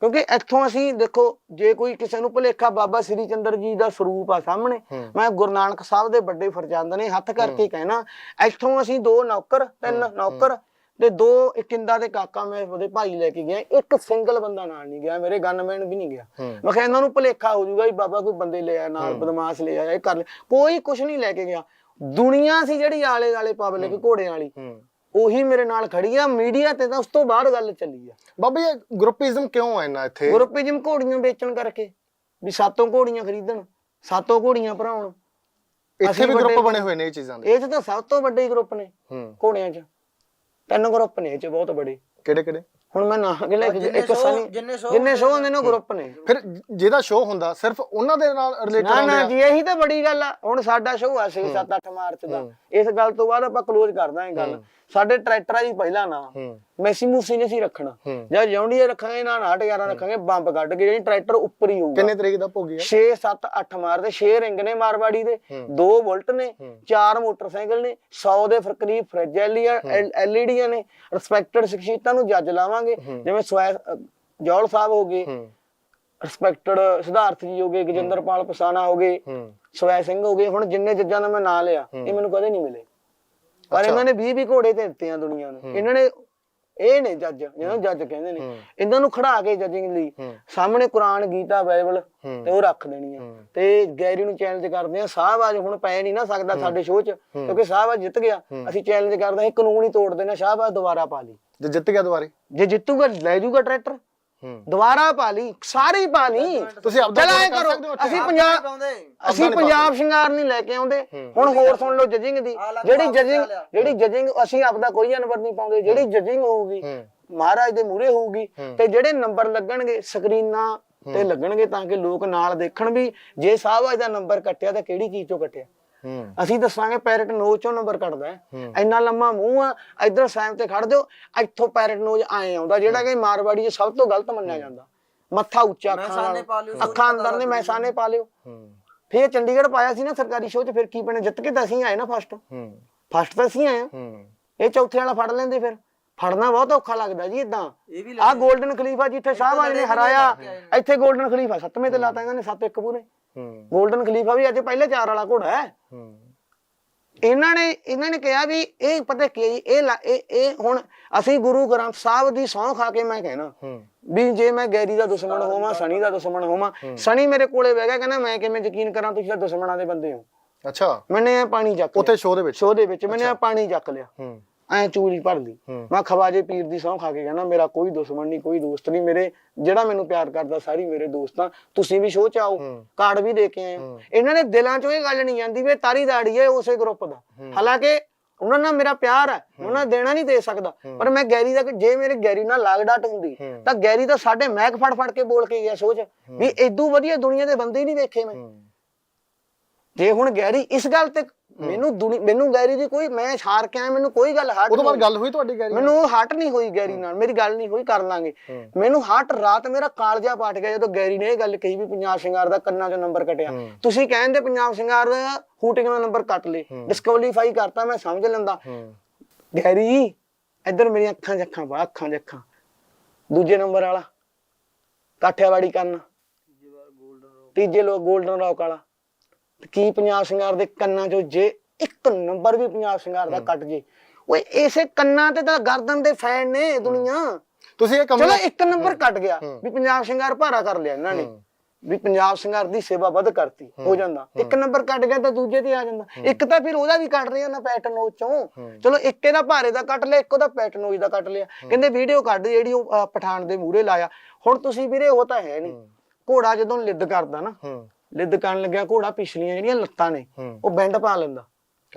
[SPEAKER 1] ਕਿਉਂਕਿ ਇੱਥੋਂ ਅਸੀਂ ਦੇਖੋ ਜੇ ਕੋਈ ਕਿਸੇ ਨੂੰ ਭੁਲੇਖਾ ਬਾਬਾ ਸ੍ਰੀ ਚੰਦਰ ਜੀ ਦਾ ਸਰੂਪ ਆ ਸਾਹਮਣੇ ਮੈਂ ਗੁਰੂ ਨਾਨਕ ਸਾਹਿਬ ਦੇ ਵੱਡੇ ਫਰਜ਼ੰਦ ਨੇ ਹੱਥ ਕਰਕੇ ਕਹਿਣਾ ਇੱਥੋਂ ਅਸੀਂ ਦੋ ਨੌਕਰ ਤਿੰਨ ਨੌਕਰ ਤੇ ਦੋ ਕਿੰਦਾ ਤੇ ਕਾਕਾ ਮੈਂ ਉਹਦੇ ਭਾਈ ਲੈ ਕੇ ਗਿਆ ਇੱਕ ਸਿੰਗਲ ਬੰਦਾ ਨਾਲ ਨਹੀਂ ਗਿਆ ਮੇਰੇ ਗਨਮੈਨ ਵੀ ਨਹੀਂ ਗਿਆ। ਮੈਂ ਕਿਹਾ ਇਹਨਾਂ ਨੂੰ ਭੁਲੇਖਾ ਹੋ ਜਾਊਗਾ ਵੀ ਬਾਬਾ ਕੋਈ ਬੰਦੇ ਲੈ ਆ ਨਾਲ ਬਦਮਾਸ਼ ਲੈ ਆ ਇਹ ਕਰ ਲੈ ਕੋਈ ਕੁਝ ਨਹੀਂ ਲੈ ਕੇ ਗਿਆ। ਦੁਨੀਆ ਸੀ ਜਿਹੜੀ ਆਲੇ ਵਾਲੇ ਪਬਲਿਕ ਘੋੜਿਆਂ ਵਾਲੀ। ਉਹੀ ਮੇਰੇ ਨਾਲ ਖੜੀ ਆ ਮੀਡੀਆ ਤੇ ਤਾਂ ਉਸ ਤੋਂ ਬਾਅਦ ਗੱਲ ਚੱਲੀ ਆ।
[SPEAKER 2] ਬਾਬਾ ਜੀ ਇਹ ਗਰੁੱਪਿਜ਼ਮ ਕਿਉਂ ਹੈ ਇੰਨਾ ਇੱਥੇ?
[SPEAKER 1] ਗਰੁੱਪਿਜ਼ਮ ਘੋੜੀਆਂ ਵੇਚਣ ਕਰਕੇ ਵੀ ਸਾਤੋਂ ਘੋੜੀਆਂ ਖਰੀਦਣ ਸਾਤੋਂ ਘੋੜੀਆਂ ਭਰਾਉਣ।
[SPEAKER 2] ਇੱਥੇ ਵੀ ਗਰੁੱਪ ਬਣੇ ਹੋਏ ਨੇ ਇਹ ਚੀਜ਼ਾਂ ਦੇ।
[SPEAKER 1] ਇਹ 'ਚ ਤਾਂ ਸਭ ਤੋਂ ਵੱਡੇ ਗਰੁੱਪ ਨੇ
[SPEAKER 2] ਹੂੰ।
[SPEAKER 1] ਘੋੜਿਆਂ 'ਚ। ਤਿੰਨ ਗਰੁੱਪ ਨੇ ਇਹ 'ਚ ਬਹੁਤ ਬੜੇ
[SPEAKER 2] ਕਿਹੜੇ ਕਿਹੜੇ?
[SPEAKER 1] ਹੁਣ ਮੈਂ ਨਾ ਕਿ ਲੈ ਕੇ
[SPEAKER 3] ਜਿੰਨੇ
[SPEAKER 1] ਇੱਕ ਸਨੀ
[SPEAKER 3] ਜਿੰਨੇ
[SPEAKER 1] ਸ਼ੋਅ ਹੁੰਦੇ ਨੇ। ਗਰੁੱਪ ਨੇ
[SPEAKER 2] ਫਿਰ ਜਿਹਦਾ ਸ਼ੋਅ ਹੁੰਦਾ ਸਿਰਫ ਉਹਨਾਂ ਦੇ ਨਾਲ ਰਿਲੇਟਡ
[SPEAKER 1] ਨਾ
[SPEAKER 2] ਹੁੰਦੇ
[SPEAKER 1] ਨਾ
[SPEAKER 2] ਆ?
[SPEAKER 1] ਜੀ ਇਹੀ ਤਾਂ ਬੜੀ ਗੱਲ ਆ। ਹੁਣ ਸਾਡਾ ਸ਼ੋਅ ਆ 6 7 8 ਮਾਰਚ ਦਾ। ਇਸ ਗੱਲ ਤੋਂ ਬਾਅਦ ਆਪਾਂ ਕਲੋਜ਼ ਕਰ ਦਾਂਗੇ ਗੱਲ। ਸਾਡੇ ਟਰੈਕਟਰਾਂ ਦੀ ਪਹਿਲਾ ਨਾਂ ਮੈਸੀ ਮੂਸੀ ਨੇ ਸੀ ਰੱਖਣਾ। ਜਾਂ ਜੌਂਡੀਏ ਰੱਖਾਂਗੇ ਨਾ 811 ਰੱਖਾਂਗੇ ਬੰਬ ਕੱਢ ਕੇ ਜਿਹੜੀ ਟਰੈਕਟਰ ਉੱਪਰ ਹੀ ਹੋਊਗਾ।
[SPEAKER 2] ਕਿੰਨੇ ਤਰੀਕ ਦਾ ਭੋਗੀ ਆ
[SPEAKER 1] 6 7 8 ਮਾਰਦੇ 6 ਰਿੰਗ ਨੇ ਮਾਰਵਾੜੀ ਦੇ ਦੋ ਬੁਲਟ ਨੇ ਚਾਰ ਮੋਟਰਸਾਈਕਲ ਨੇ 100 ਦੇ ਫਿਰ ਕਰੀਬ ਫ੍ਰਿਜ ਐਲਈਡੀਆਂ ਨੇ। ਰਿਸਪੈਕਟਡ ਸ਼ਖਸੀਅਤਾਂ ਨੂੰ ਜੱਜ ਲਾਵਾਂਗੇ। ਜਿਵੇਂ ਜੌਲ ਸਾਹਿਬ ਹੋ ਗਏ। ਰਿਸਪੈਕਟਡ ਸਿਧਾਰਥ ਜੀ ਹੋ ਗਏ ਗਜਿੰਦਰਪਾਲ ਪਸਾਨਾ ਹੋ ਗਏ। ਸਵੈ ਸਿੰਘ ਹੋ ਗਏ। ਹੁਣ ਜਿੰਨੇ ਜੱਜਾਂ ਦਾ ਮੈਂ ਨਾਂ ਲਿਆ ਇਹ ਮੈਨੂੰ ਕਦੇ ਨਹੀਂ ਮਿਲੇ। ਪਰ ਇਹਨਾਂ ਨੇ 20 20 ਘੋੜੇ ਤੇ ਦਿੱਤੇ ਆ ਦੁਨੀਆ ਨੂੰ। ਇਹਨਾਂ ਨੇ ਇਹ ਨੇ ਜੱਜ ਜਿਹਨਾਂ ਜੱਜ ਕਹਿੰਦੇ ਨੇ। ਇਹਨਾਂ ਨੂੰ ਖੜਾ ਕੇ ਜੱਜਿੰਗ ਲਈ। ਸਾਹਮਣੇ ਕੁਰਾਨ ਗੀਤਾ ਬਾਈਬਲ ਤੇ ਉਹ ਰੱਖ ਦੇਣੀ ਆ। ਤੇ ਗੈਰੀ ਨੂੰ ਚੈਲੰਜ ਕਰਦੇ ਆ ਸ਼ਾਹਬਾਜ਼ ਹੁਣ ਪੈ ਨਹੀਂ ਨਾ ਸਕਦਾ ਸਾਡੇ ਸ਼ੋਅ 'ਚ ਕਿਉਂਕਿ ਸ਼ਾਹਬਾਜ਼ ਜਿੱਤ ਗਿਆ। ਅਸੀਂ ਚੈਲੰਜ ਕਰਦੇ ਹਾਂ ਇਹ ਕਾਨੂੰਨ ਹੀ ਤੋੜ ਦੇਣਾ ਸ਼ਾਹਬਾਜ਼ ਦੁਬਾਰਾ ਪਾ ਲਈ।
[SPEAKER 2] ਜੇ ਜਿੱਤ ਗਿਆ ਦੁਬਾਰੇ?
[SPEAKER 1] ਜੇ ਜਿੱਤੂਗਾ ਲੈ ਜਾਊਗਾ ਟਰੈਕਟਰ ਦੁਬਾਰਾ ਪਾ ਲਈ ਸਾਰੀ ਪਾ ਲਈ।
[SPEAKER 2] ਤੁਸੀਂ ਆਪਦਾ
[SPEAKER 1] ਐ
[SPEAKER 2] ਕਰ ਸਕਦੇ ਹੋ।
[SPEAKER 1] ਅਸੀਂ ਪੰਜਾਬ
[SPEAKER 3] ਪਾਉਂਦੇ
[SPEAKER 1] ਅਸੀਂ ਪੰਜਾਬ ਸ਼ਿੰਗਾਰ ਨਹੀਂ ਲੈ ਕੇ ਆਉਂਦੇ। ਹੁਣ ਹੋਰ ਸੁਣ ਲਓ ਜਜਿੰਗ ਦੀ। ਜਿਹੜੀ ਜਜਿੰਗ ਜਿਹੜੀ ਜਜਿੰਗ ਅਸੀਂ ਆਪਦਾ ਕੋਈ ਜਾਨਵਰ ਨਹੀਂ ਪਾਉਂਦੇ। ਜਿਹੜੀ ਜਜਿੰਗ ਹੋਊਗੀ ਮਹਾਰਾਜ ਦੇ ਮੂਹਰੇ ਹੋਊਗੀ ਤੇ ਜਿਹੜੇ ਨੰਬਰ ਲੱਗਣਗੇ ਸਕਰੀਨਾਂ ਤੇ ਲੱਗਣਗੇ ਤਾਂ ਕਿ ਲੋਕ ਨਾਲ ਦੇਖਣ ਵੀ ਜੇ ਸਾਹਿਬਾਜ ਦਾ ਨੰਬਰ ਕੱਟਿਆ ਤਾਂ ਕਿਹੜੀ ਚੀਜ਼ ਚੋਂ ਕੱਟਿਆ? ਅਸੀਂ ਦੱਸਾਂਗੇ ਪੈਰਟ ਨੋਜ਼ ਚੋਂ ਨੰਬਰ ਕੱਟਦਾ ਹੈ। ਇੰਨਾ ਲੰਮਾ ਮੂੰਹ ਆ ਇਧਰ ਸਾਈਮ ਤੇ ਖੜ ਜਾਓ ਇੱਥੋਂ ਪੈਰਟ ਨੋਜ਼ ਆਏ ਆਉਂਦਾ ਜਿਹੜਾ ਕਿ ਮਾਰਵਾੜੀ 'ਚ ਸਭ ਤੋਂ ਗਲਤ ਮੰਨਿਆ ਜਾਂਦਾ। ਮੱਥਾ ਉੱਚਾ ਅੱਖਾਂ ਅੰਦਰ ਨੇ ਮੈਸਾਨੇ ਪਾ ਲਿਓ।
[SPEAKER 2] ਹੂੰ।
[SPEAKER 1] ਫੇਰ ਚੰਡੀਗੜ੍ਹ ਪਾਇਆ ਸੀ ਨਾ ਸਰਕਾਰੀ ਸ਼ੋਅ 'ਚ ਫਿਰ ਕੀ ਬਣੇ ਜਿੱਤ ਕੇ ਤਾਂ ਅਸੀਂ ਆਏ ਨਾ ਫਸਟ
[SPEAKER 2] ਹੂੰ।
[SPEAKER 1] ਫਸਟ ਤਾਂ ਅਸੀਂ ਆਏ ਆ।
[SPEAKER 2] ਹੂੰ।
[SPEAKER 1] ਇਹ ਚੌਥੇ ਵਾਲਾ ਫੜ ਲੈਂਦੇ ਫਿਰ। ਫੜਨਾ ਬਹੁਤ ਔਖਾ ਲੱਗਦਾ ਜੀ ਇਦਾਂ ਆਹ 골ਡਨ ਖਲੀਫਾ ਜਿੱਥੇ ਸ਼ਾਹਬਾਜ਼ ਨੇ ਹਰਾਇਆ। ਇੱਥੇ 골ਡਨ ਖਲੀਫਾ। ਸੱਤਵੇਂ ਤੇ ਲਾਤਾ ਇਹਨਾਂ ਨੇ ਸੱਤ ਇੱਕ ਪੂਰੇ।
[SPEAKER 2] ਹੂੰ।
[SPEAKER 1] 골ਡਨ ਖਲੀਫਾ ਵੀ ਅੱਜ ਪਹਿਲੇ ਚਾਰ ਵਾਲਾ ਘੋੜਾ ਹੈ।
[SPEAKER 2] ਹੂੰ।
[SPEAKER 1] ਇਹਨਾਂ ਨੇ ਇਹਨਾਂ ਨੇ ਕਿਹਾ ਵੀ ਇਹ ਪਤਾ ਕੀ ਹੈ ਜੀ ਇਹ ਲਾ- ਇਹ ਇਹ ਹੁਣ ਅਸੀਂ ਗੁਰੂ ਗ੍ਰੰਥ ਸਾਹਿਬ ਦੀ ਸਹੁੰ ਖਾ ਕੇ ਮੈਂ ਕਹਿਣਾ
[SPEAKER 2] ਹੂੰ।
[SPEAKER 1] ਵੀ ਜੇ ਮੈਂ ਗੈਰੀ ਦਾ ਦੁਸ਼ਮਣ ਹੋਵਾਂ ਸਣੀ ਦਾ ਦੁਸ਼ਮਣ ਹੋਵਾਂ ਸਣੀ ਮੇਰੇ ਕੋਲੇ ਬਹਿ ਗਿਆ ਕਹਿੰਦਾ ਮੈਂ ਕਿਵੇਂ ਯਕੀਨ ਕਰਾਂ ਤੁਸੀਂ ਤਾਂ ਦੁਸ਼ਮਣਾਂ ਦੇ ਬੰਦੇ ਹੋ।
[SPEAKER 2] ਅੱਛਾ।
[SPEAKER 1] ਮੈਨੇ ਇਹ ਪਾਣੀ ਚੱਕ
[SPEAKER 2] ਉੱਥੇ ਸ਼ੋਅ ਦੇ ਵਿੱਚ?
[SPEAKER 1] ਸ਼ੋਅ ਦੇ ਵਿੱਚ ਮੈਨੇ ਇਹ ਪਾਣੀ ਚੱਕ ਲਿਆ।
[SPEAKER 2] ਹੂੰ।
[SPEAKER 1] ਐ ਚੂੜੀ ਭਰ ਲਈ
[SPEAKER 2] ਹੂੰ।
[SPEAKER 1] ਮੈਂ ਖਵਾਜੇ ਪੀਰ ਦੀ ਸਹੁੰ ਖਾ ਕੇ ਕਹਿੰਦਾ ਮੇਰਾ ਕੋਈ ਦੁਸ਼ਮਣ ਨਹੀਂ ਕੋਈ ਦੋਸਤ ਨਹੀਂ ਮੇਰੇ ਜਿਹੜਾ ਮੈਨੂੰ ਪਿਆਰ ਕਰਦਾ ਸਾਰੀ ਮੇਰੇ ਦੋਸਤਾਂ ਤੁਸੀਂ ਵੀ ਸ਼ੋਅ ਚ ਆਓ ਕਾਰਡ ਵੀ ਦੇ ਕੇ ਆਏ। ਇਹਨਾਂ ਨੇ ਦਿਲਾਂ ਚੋਂ ਇਹ ਗੱਲ ਨਹੀਂ ਜਾਂਦੀ ਵੀ ਤਾਰੀ ਦਾੜੀ ਹੈ ਉਸੇ ਗਰੁੱਪ ਦਾ। ਹਾਲਾਂਕਿ ਉਹਨਾਂ ਨਾਲ ਮੇਰਾ ਪਿਆਰ ਹੈ। ਉਹਨਾਂ ਦੇਣਾ ਨਹੀਂ ਦੇ ਸਕਦਾ। ਪਰ ਮੈਂ ਗੈਰੀ ਦਾ ਜੇ ਮੇਰੇ ਗੈਰੀ ਨਾਲ ਲਾਗ ਡਾਟ ਹੁੰਦੀ ਤਾਂ ਗੈਰੀ ਤਾਂ ਸਾਡੇ ਮੈਕ ਫੜ ਫੜ ਕੇ ਬੋਲ ਕੇ ਗਿਆ ਸੋਚ ਵੀ ਇਦੋਂ ਵਧੀਆ ਦੁਨੀਆ ਦੇ ਬੰਦੇ ਹੀ ਨਹੀਂ ਵੇਖੇ ਮੈਂ। ਜੇ ਹੁਣ ਗੈਰੀ ਇਸ ਗੱਲ ਤੇ ਮੈਨੂੰ ਦੁਨੀ- ਮੈਨੂੰ ਗੈਰੀ ਦੀ ਕੋਈ ਮੈਂ ਛਾਰ ਕੇ ਆਇਆ ਮੈਨੂੰ ਕੋਈ ਗੱਲ ਹਟ
[SPEAKER 2] ਉਹ ਤੋਂ ਬਾਅਦ ਗੱਲ ਹੋਈ ਤੁਹਾਡੀ ਗੈਰੀ
[SPEAKER 1] ਮੈਨੂੰ ਉਹ ਹਟ ਨਹੀਂ ਹੋਈ ਗੈਰੀ ਨਾਲ ਮੇਰੀ ਗੱਲ ਨਹੀਂ ਹੋਈ ਕਰ ਲਾਂਗੇ। ਮੈਨੂੰ ਹਟ ਰਾਤ ਮੇਰਾ ਕਾਲਜਾ ਪਾਟ ਗਿਆ ਜਦੋਂ ਗੈਰੀ ਨੇ ਇਹ ਗੱਲ ਕਹੀ ਵੀ ਪੰਜਾਬ ਸ਼ਿੰਗਾਰ ਦਾ ਕੰਨਾਂ 'ਚੋਂ ਨੰਬਰ ਕਟਿਆ। ਤੁਸੀਂ ਕਹਿੰਦੇ ਪੰਜਾਬ ਸ਼ਿੰਗਾਰ ਹੂਟਿੰਗ ਦਾ ਨੰਬਰ ਕੱਟ ਲੇ ਡਿਸਕੁਆਲੀਫਾਈ ਕਰਤਾ ਮੈਂ ਸਮਝ ਲੈਂਦਾ।
[SPEAKER 2] ਹੂੰ।
[SPEAKER 1] ਗੈਰੀ ਇੱਧਰ ਮੇਰੀਆਂ ਅੱਖਾਂ 'ਚ ਅੱਖਾਂ ਬਾ ਅੱਖਾਂ 'ਚ ਅੱਖਾਂ ਦੂਜੇ ਨੰਬਰ ਵਾਲਾ ਕਾਠਿਆਵਾੜੀ ਕਰਨ ਤੀਜੇ ਲੋਕ 골ਡਨ ਰੌਕ ਵਾਲਾ। ਕੀ ਪੰਜਾਬ ਸ਼ਿੰਗਾਰ ਦੇ ਕੰਨਾਂ 'ਚੋਂ ਜੇ ਇੱਕ ਨੰਬਰ ਵੀ ਪੰਜਾਬ ਸ਼ਿੰਗਾਰ ਦਾ ਕੱਟ ਜੇ? ਓਏ ਇਸੇ ਕੰਨਾਂ ਤੇ ਤਾਂ ਗਰਦਨ ਦੇ ਫੈਨ ਨੇ ਦੁਨੀਆ।
[SPEAKER 2] ਤੁਸੀਂ ਇਹ ਕੰਮ
[SPEAKER 1] ਚਲੋ ਇੱਕ ਨੰਬਰ ਕੱਟ ਗਿਆ ਵੀ ਪੰਜਾਬ ਸ਼ਿੰਗਾਰ ਭਾਰਾ ਕਰ ਲਿਆ ਇਹਨਾਂ ਨੇ। ਵੀ ਪੰਜਾਬ ਸ਼ਿੰਗਾਰ ਦੀ ਸੇਵਾ ਵੱਧ ਕਰਤੀ ਹੋ ਜਾਂਦਾ। ਇੱਕ ਨੰਬਰ ਕੱਟ ਗਿਆ ਤਾਂ ਦੂਜੇ ਤੇ ਆ ਜਾਂਦਾ। ਇੱਕ ਤਾਂ ਫਿਰ ਉਹਦਾ ਵੀ ਕੱਟ ਰਿਹਾ ਨਾ ਪੈਟਰਨ ਉਹ ਚੋਂ। ਚਲੋ ਇੱਕ ਇਹਦਾ ਭਾਰੇ ਦਾ ਕੱਟ ਲਿਆ ਇੱਕ ਉਹਦਾ ਪੈਟਰਨ ਉਹਦਾ ਕੱਟ ਲਿਆ। ਕਹਿੰਦੇ ਵੀਡੀਓ ਕੱਢ ਜਿਹੜੀ ਉਹ ਪਠਾਨ ਦੇ ਮੂਹਰੇ ਲਾਇਆ। ਹੁਣ ਤੁਸੀਂ ਵੀਰੇ ਉਹ ਤਾਂ ਹੈ ਨਹੀਂ। ਘੋੜਾ ਜਦੋਂ ਲਿੱਦ ਕਰਦਾ ਨਾ ਲਿੱਦ ਕਰਨ ਲੱਗਿਆ ਘੋੜਾ ਪਿਛਲੀਆਂ ਜਿਹੜੀਆਂ ਲੱਤਾਂ ਨੇ। ਉਹ ਬੈਂਡ ਪਾ ਲੈਂਦਾ।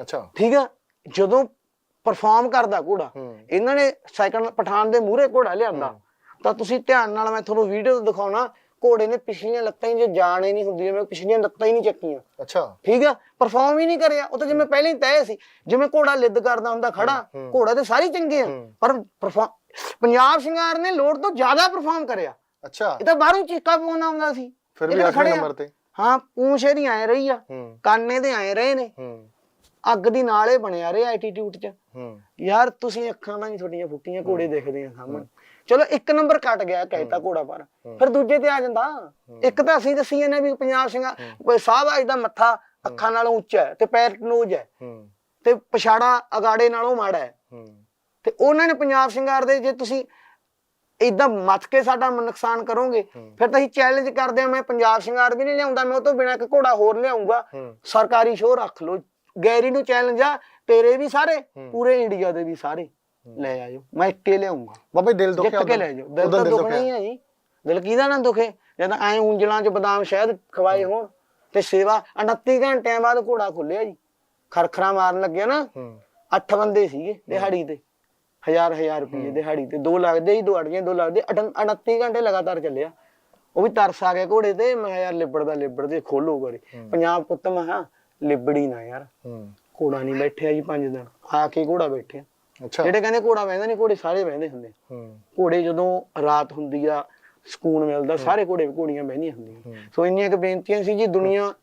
[SPEAKER 2] ਅੱਛਾ।
[SPEAKER 1] ਠੀਕ ਆ? ਜਦੋਂ ਪਰਫਾਰਮ ਕਰਦਾ ਘੋੜਾ। ਇਹਨਾਂ ਨੇ ਸੈਕੰਡ ਪਠਾਨ ਦੇ ਮੂਹਰੇ ਘੋੜਾ ਲਿਆਂਦਾ। ਤਾਂ ਤੁਸੀਂ ਧਿਆਨ ਨਾਲ ਮੈਂ ਤੁਹਾਨੂੰ ਵੀਡੀਓ ਦਿਖਾਉਣਾ ਘੋੜੇ ਨੇ ਪਿਛਲੀਆਂ ਲੱਤਾਂ ਹੀ ਜੇ ਜਾਣ ਨਹੀਂ ਹੁੰਦੀ ਜਿਵੇਂ ਪਿਛਲੀਆਂ ਲੱਤਾਂ ਹੀ ਨਹੀਂ ਚੱਕੀਆਂ।
[SPEAKER 2] ਅੱਛਾ।
[SPEAKER 1] ਠੀਕ ਆ? ਪਰਫਾਰਮ ਹੀ ਨਹੀਂ ਕਰਿਆ। ਉਹ ਤਾਂ ਜਿਵੇਂ ਪਹਿਲਾਂ ਹੀ ਤੈਅ ਸੀ ਜਿਵੇਂ ਘੋੜਾ ਲਿੱਦ ਕਰਦਾ ਹੁੰਦਾ ਖੜਾ ਘੋੜਾ ਤੇ ਸਾਰੇ ਚੰਗੇ ਆ। ਪਰ ਪੰਜਾਬ ਸ਼ਿੰਗਾਰ ਨੇ ਲੋੜ ਤੋਂ ਜ਼ਿਆਦਾ ਪਰਫਾਰਮ ਕਰਿਆ।
[SPEAKER 2] ਅੱਛਾ।
[SPEAKER 1] ਇਹ ਤਾਂ ਬਾਹਰੋਂ ਚੀਕਾ ਪਾਉਂਦਾ ਹੁੰਦਾ ਸੀ।
[SPEAKER 2] ਫਿਰ ਵੀ
[SPEAKER 1] ਤਾਂ
[SPEAKER 2] 8ਵੇਂ
[SPEAKER 1] ਖੜਿਆ।
[SPEAKER 2] ਨੰਬਰ ਤੇ।
[SPEAKER 1] ਹਾਂ ਪੂੰਛ ਇਹਦੀ ਐ ਰਹੀ ਆ।
[SPEAKER 2] ਹੂੰ।
[SPEAKER 1] ਕਾਨੇ ਐ ਰਹੇ ਨੇ।
[SPEAKER 2] ਹੂੰ।
[SPEAKER 1] ਅੱਗ ਦੀ ਨਾਲੇ ਬਣਿਆ ਰਿਹਾ ਐਟੀਟਿਊਡ 'ਚ।
[SPEAKER 2] ਹੂੰ।
[SPEAKER 1] ਯਾਰ ਤੁਸੀਂ ਅੱਖਾਂ ਤਾਂ ਨਹੀਂ ਤੁਹਾਡੀਆਂ ਫੁੱਟੀਆਂ ਘੋੜੇ ਦੇਖਦੇ ਆ ਸਾਹਮਣੇ। ਚਲੋ ਇੱਕ ਨੰਬਰ ਕੱਟ ਗਿਆ ਕਹਿਤਾ ਘੋੜਾ ਪਰ। ਫਿਰ ਦੂਜੇ ਤੇ ਆ ਜਾਂਦਾ। ਇੱਕ ਤਾਂ ਅਸੀਂ ਦੱਸੀ ਜਾਂਦੇ ਵੀ ਪੰਜਾਬ ਸਿੰਘਾ ਸਾਹਿਬ ਅੱਜ ਦਾ ਮੱਥਾ ਅੱਖਾਂ ਨਾਲੋਂ ਉੱਚਾ ਹੈ ਤੇ ਪੈਰ ਨੋਜ ਹੈ।
[SPEAKER 2] ਹੂੰ।
[SPEAKER 1] ਤੇ ਪਛਾੜਾ ਅਗਾੜੇ ਨਾਲੋਂ ਮਾੜਾ ਹੈ।
[SPEAKER 2] ਹੂੰ।
[SPEAKER 1] ਤੇ ਉਹਨਾਂ ਨੇ ਪੰਜਾਬ ਸ਼ਿੰਗਾਰ ਦੇ ਜੇ ਤੁਸੀਂ ਇਦਾਂ ਮੱਥ ਕੇ ਸਾਡਾ ਨੁਕਸਾਨ ਕਰੋਗੇ। ਫਿਰ ਤਾਂ ਅਸੀਂ ਚੈਲੰਜ ਕਰਦੇ ਆ ਮੈਂ ਪੰਜਾਬ ਸ਼ਿੰਗਾਰ ਵੀ ਨਹੀਂ ਲਿਆਉਂਦਾ ਮੈਂ ਉਹ ਤੋਂ ਬਿਨਾਂ ਇੱਕ ਘੋੜਾ ਹੋਰ ਲਿਆਉਂਗਾ। ਸਰਕਾਰੀ ਸ਼ੋਅ ਰੱਖ ਲਓ। ਗੈਰੀ ਨੂੰ ਚੈਲੰਜ ਆ ਤੇਰੇ ਵੀ ਸਾਰੇ ਪੂਰੇ ਇੰਡੀਆ ਦੇ ਵੀ ਸਾਰੇ। ਲੈ ਆਜੋ ਮੈਂ ਇੱਕੇ ਲਿਆਉਂਗਾ।
[SPEAKER 2] ਬਾਬਾ ਦਿਲ ਦੁਖਿਆ
[SPEAKER 1] ਜਿੱਤ ਕੇ ਲੈ ਜਾਓ। ਦਿਲ ਤਾਂ ਦੁਖਣਾ ਹੀ ਆ ਜੀ। ਦਿਲ ਕਿਹਦਾ ਨਾ ਦੁਖੇ? ਜਦ ਐ ਉਂਜਲਾਂ 'ਚ ਬਦਾਮ ਸ਼ਹਿਦ ਖਵਾਏ ਹੋਣ ਤੇ ਸੇਵਾ 29 ਘੰਟਿਆਂ ਬਾਅਦ ਘੋੜਾ ਖੁੱਲਿਆ ਜੀ। ਖਰਖਰਾ ਮਾਰਨ ਲੱਗਿਆ ਨਾ। ਅੱਠ ਬੰਦੇ ਸੀਗੇ ਦਿਹਾੜੀ ਤੇ। ਹਜ਼ਾਰ ਹਜ਼ਾਰ ਰੁਪਏ ਦਿਹਾੜੀ ਤੇ ਦੋ ਲੱਗਦੇ ਹੀ ਦਿਹਾੜੀਆਂ ਦੋ ਲੱਗਦੇ। 38 ਘੰਟੇ ਲਗਾਤਾਰ ਚੱਲਿਆ। ਉਹ ਵੀ ਤਰਸ ਆ ਗਿਆ ਘੋੜੇ ਤੇ। ਮੈਂ ਕਿਹਾ ਯਾਰ ਲਿਬੜਦਾ ਲਿਬੜਦੇ ਖੋਲੋ ਕਰੇ ਪੰਜਾਬ ਪੁੱਤ ਮੈਂ ਕਿਹਾ ਲਿਬੜੀ ਨਾ ਯਾਰ।
[SPEAKER 2] ਹੂੰ।
[SPEAKER 1] ਘੋੜਾ ਨਹੀਂ ਬੈਠਿਆ ਜੀ 5 ਦਿਨ। ਆ ਕੇ ਘੋੜਾ ਬੈਠਿਆ।
[SPEAKER 2] ਅੱਛਾ।
[SPEAKER 1] ਜਿਹੜੇ ਕਹਿੰਦੇ ਘੋੜਾ ਬਹਿੰਦਾ ਨਹੀਂ ਘੋੜੇ ਸਾਰੇ ਬਹਿੰਦੇ ਹੁੰਦੇ।
[SPEAKER 2] ਹੂੰ।
[SPEAKER 1] ਘੋੜੇ ਜਦੋਂ ਰਾਤ ਹੁੰਦੀ ਆ ਸਕੂਨ ਮਿਲਦਾ ਸਾਰੇ ਘੋੜੇ ਘੋੜੀਆਂ ਬਹਿੰਦੀਆਂ ਹੁੰਦੀਆਂ। ਸੋ ਇੰਨੀਆਂ ਕੁ ਬੇਨਤੀਆਂ ਸੀ ਜੀ ਦੁਨੀਆ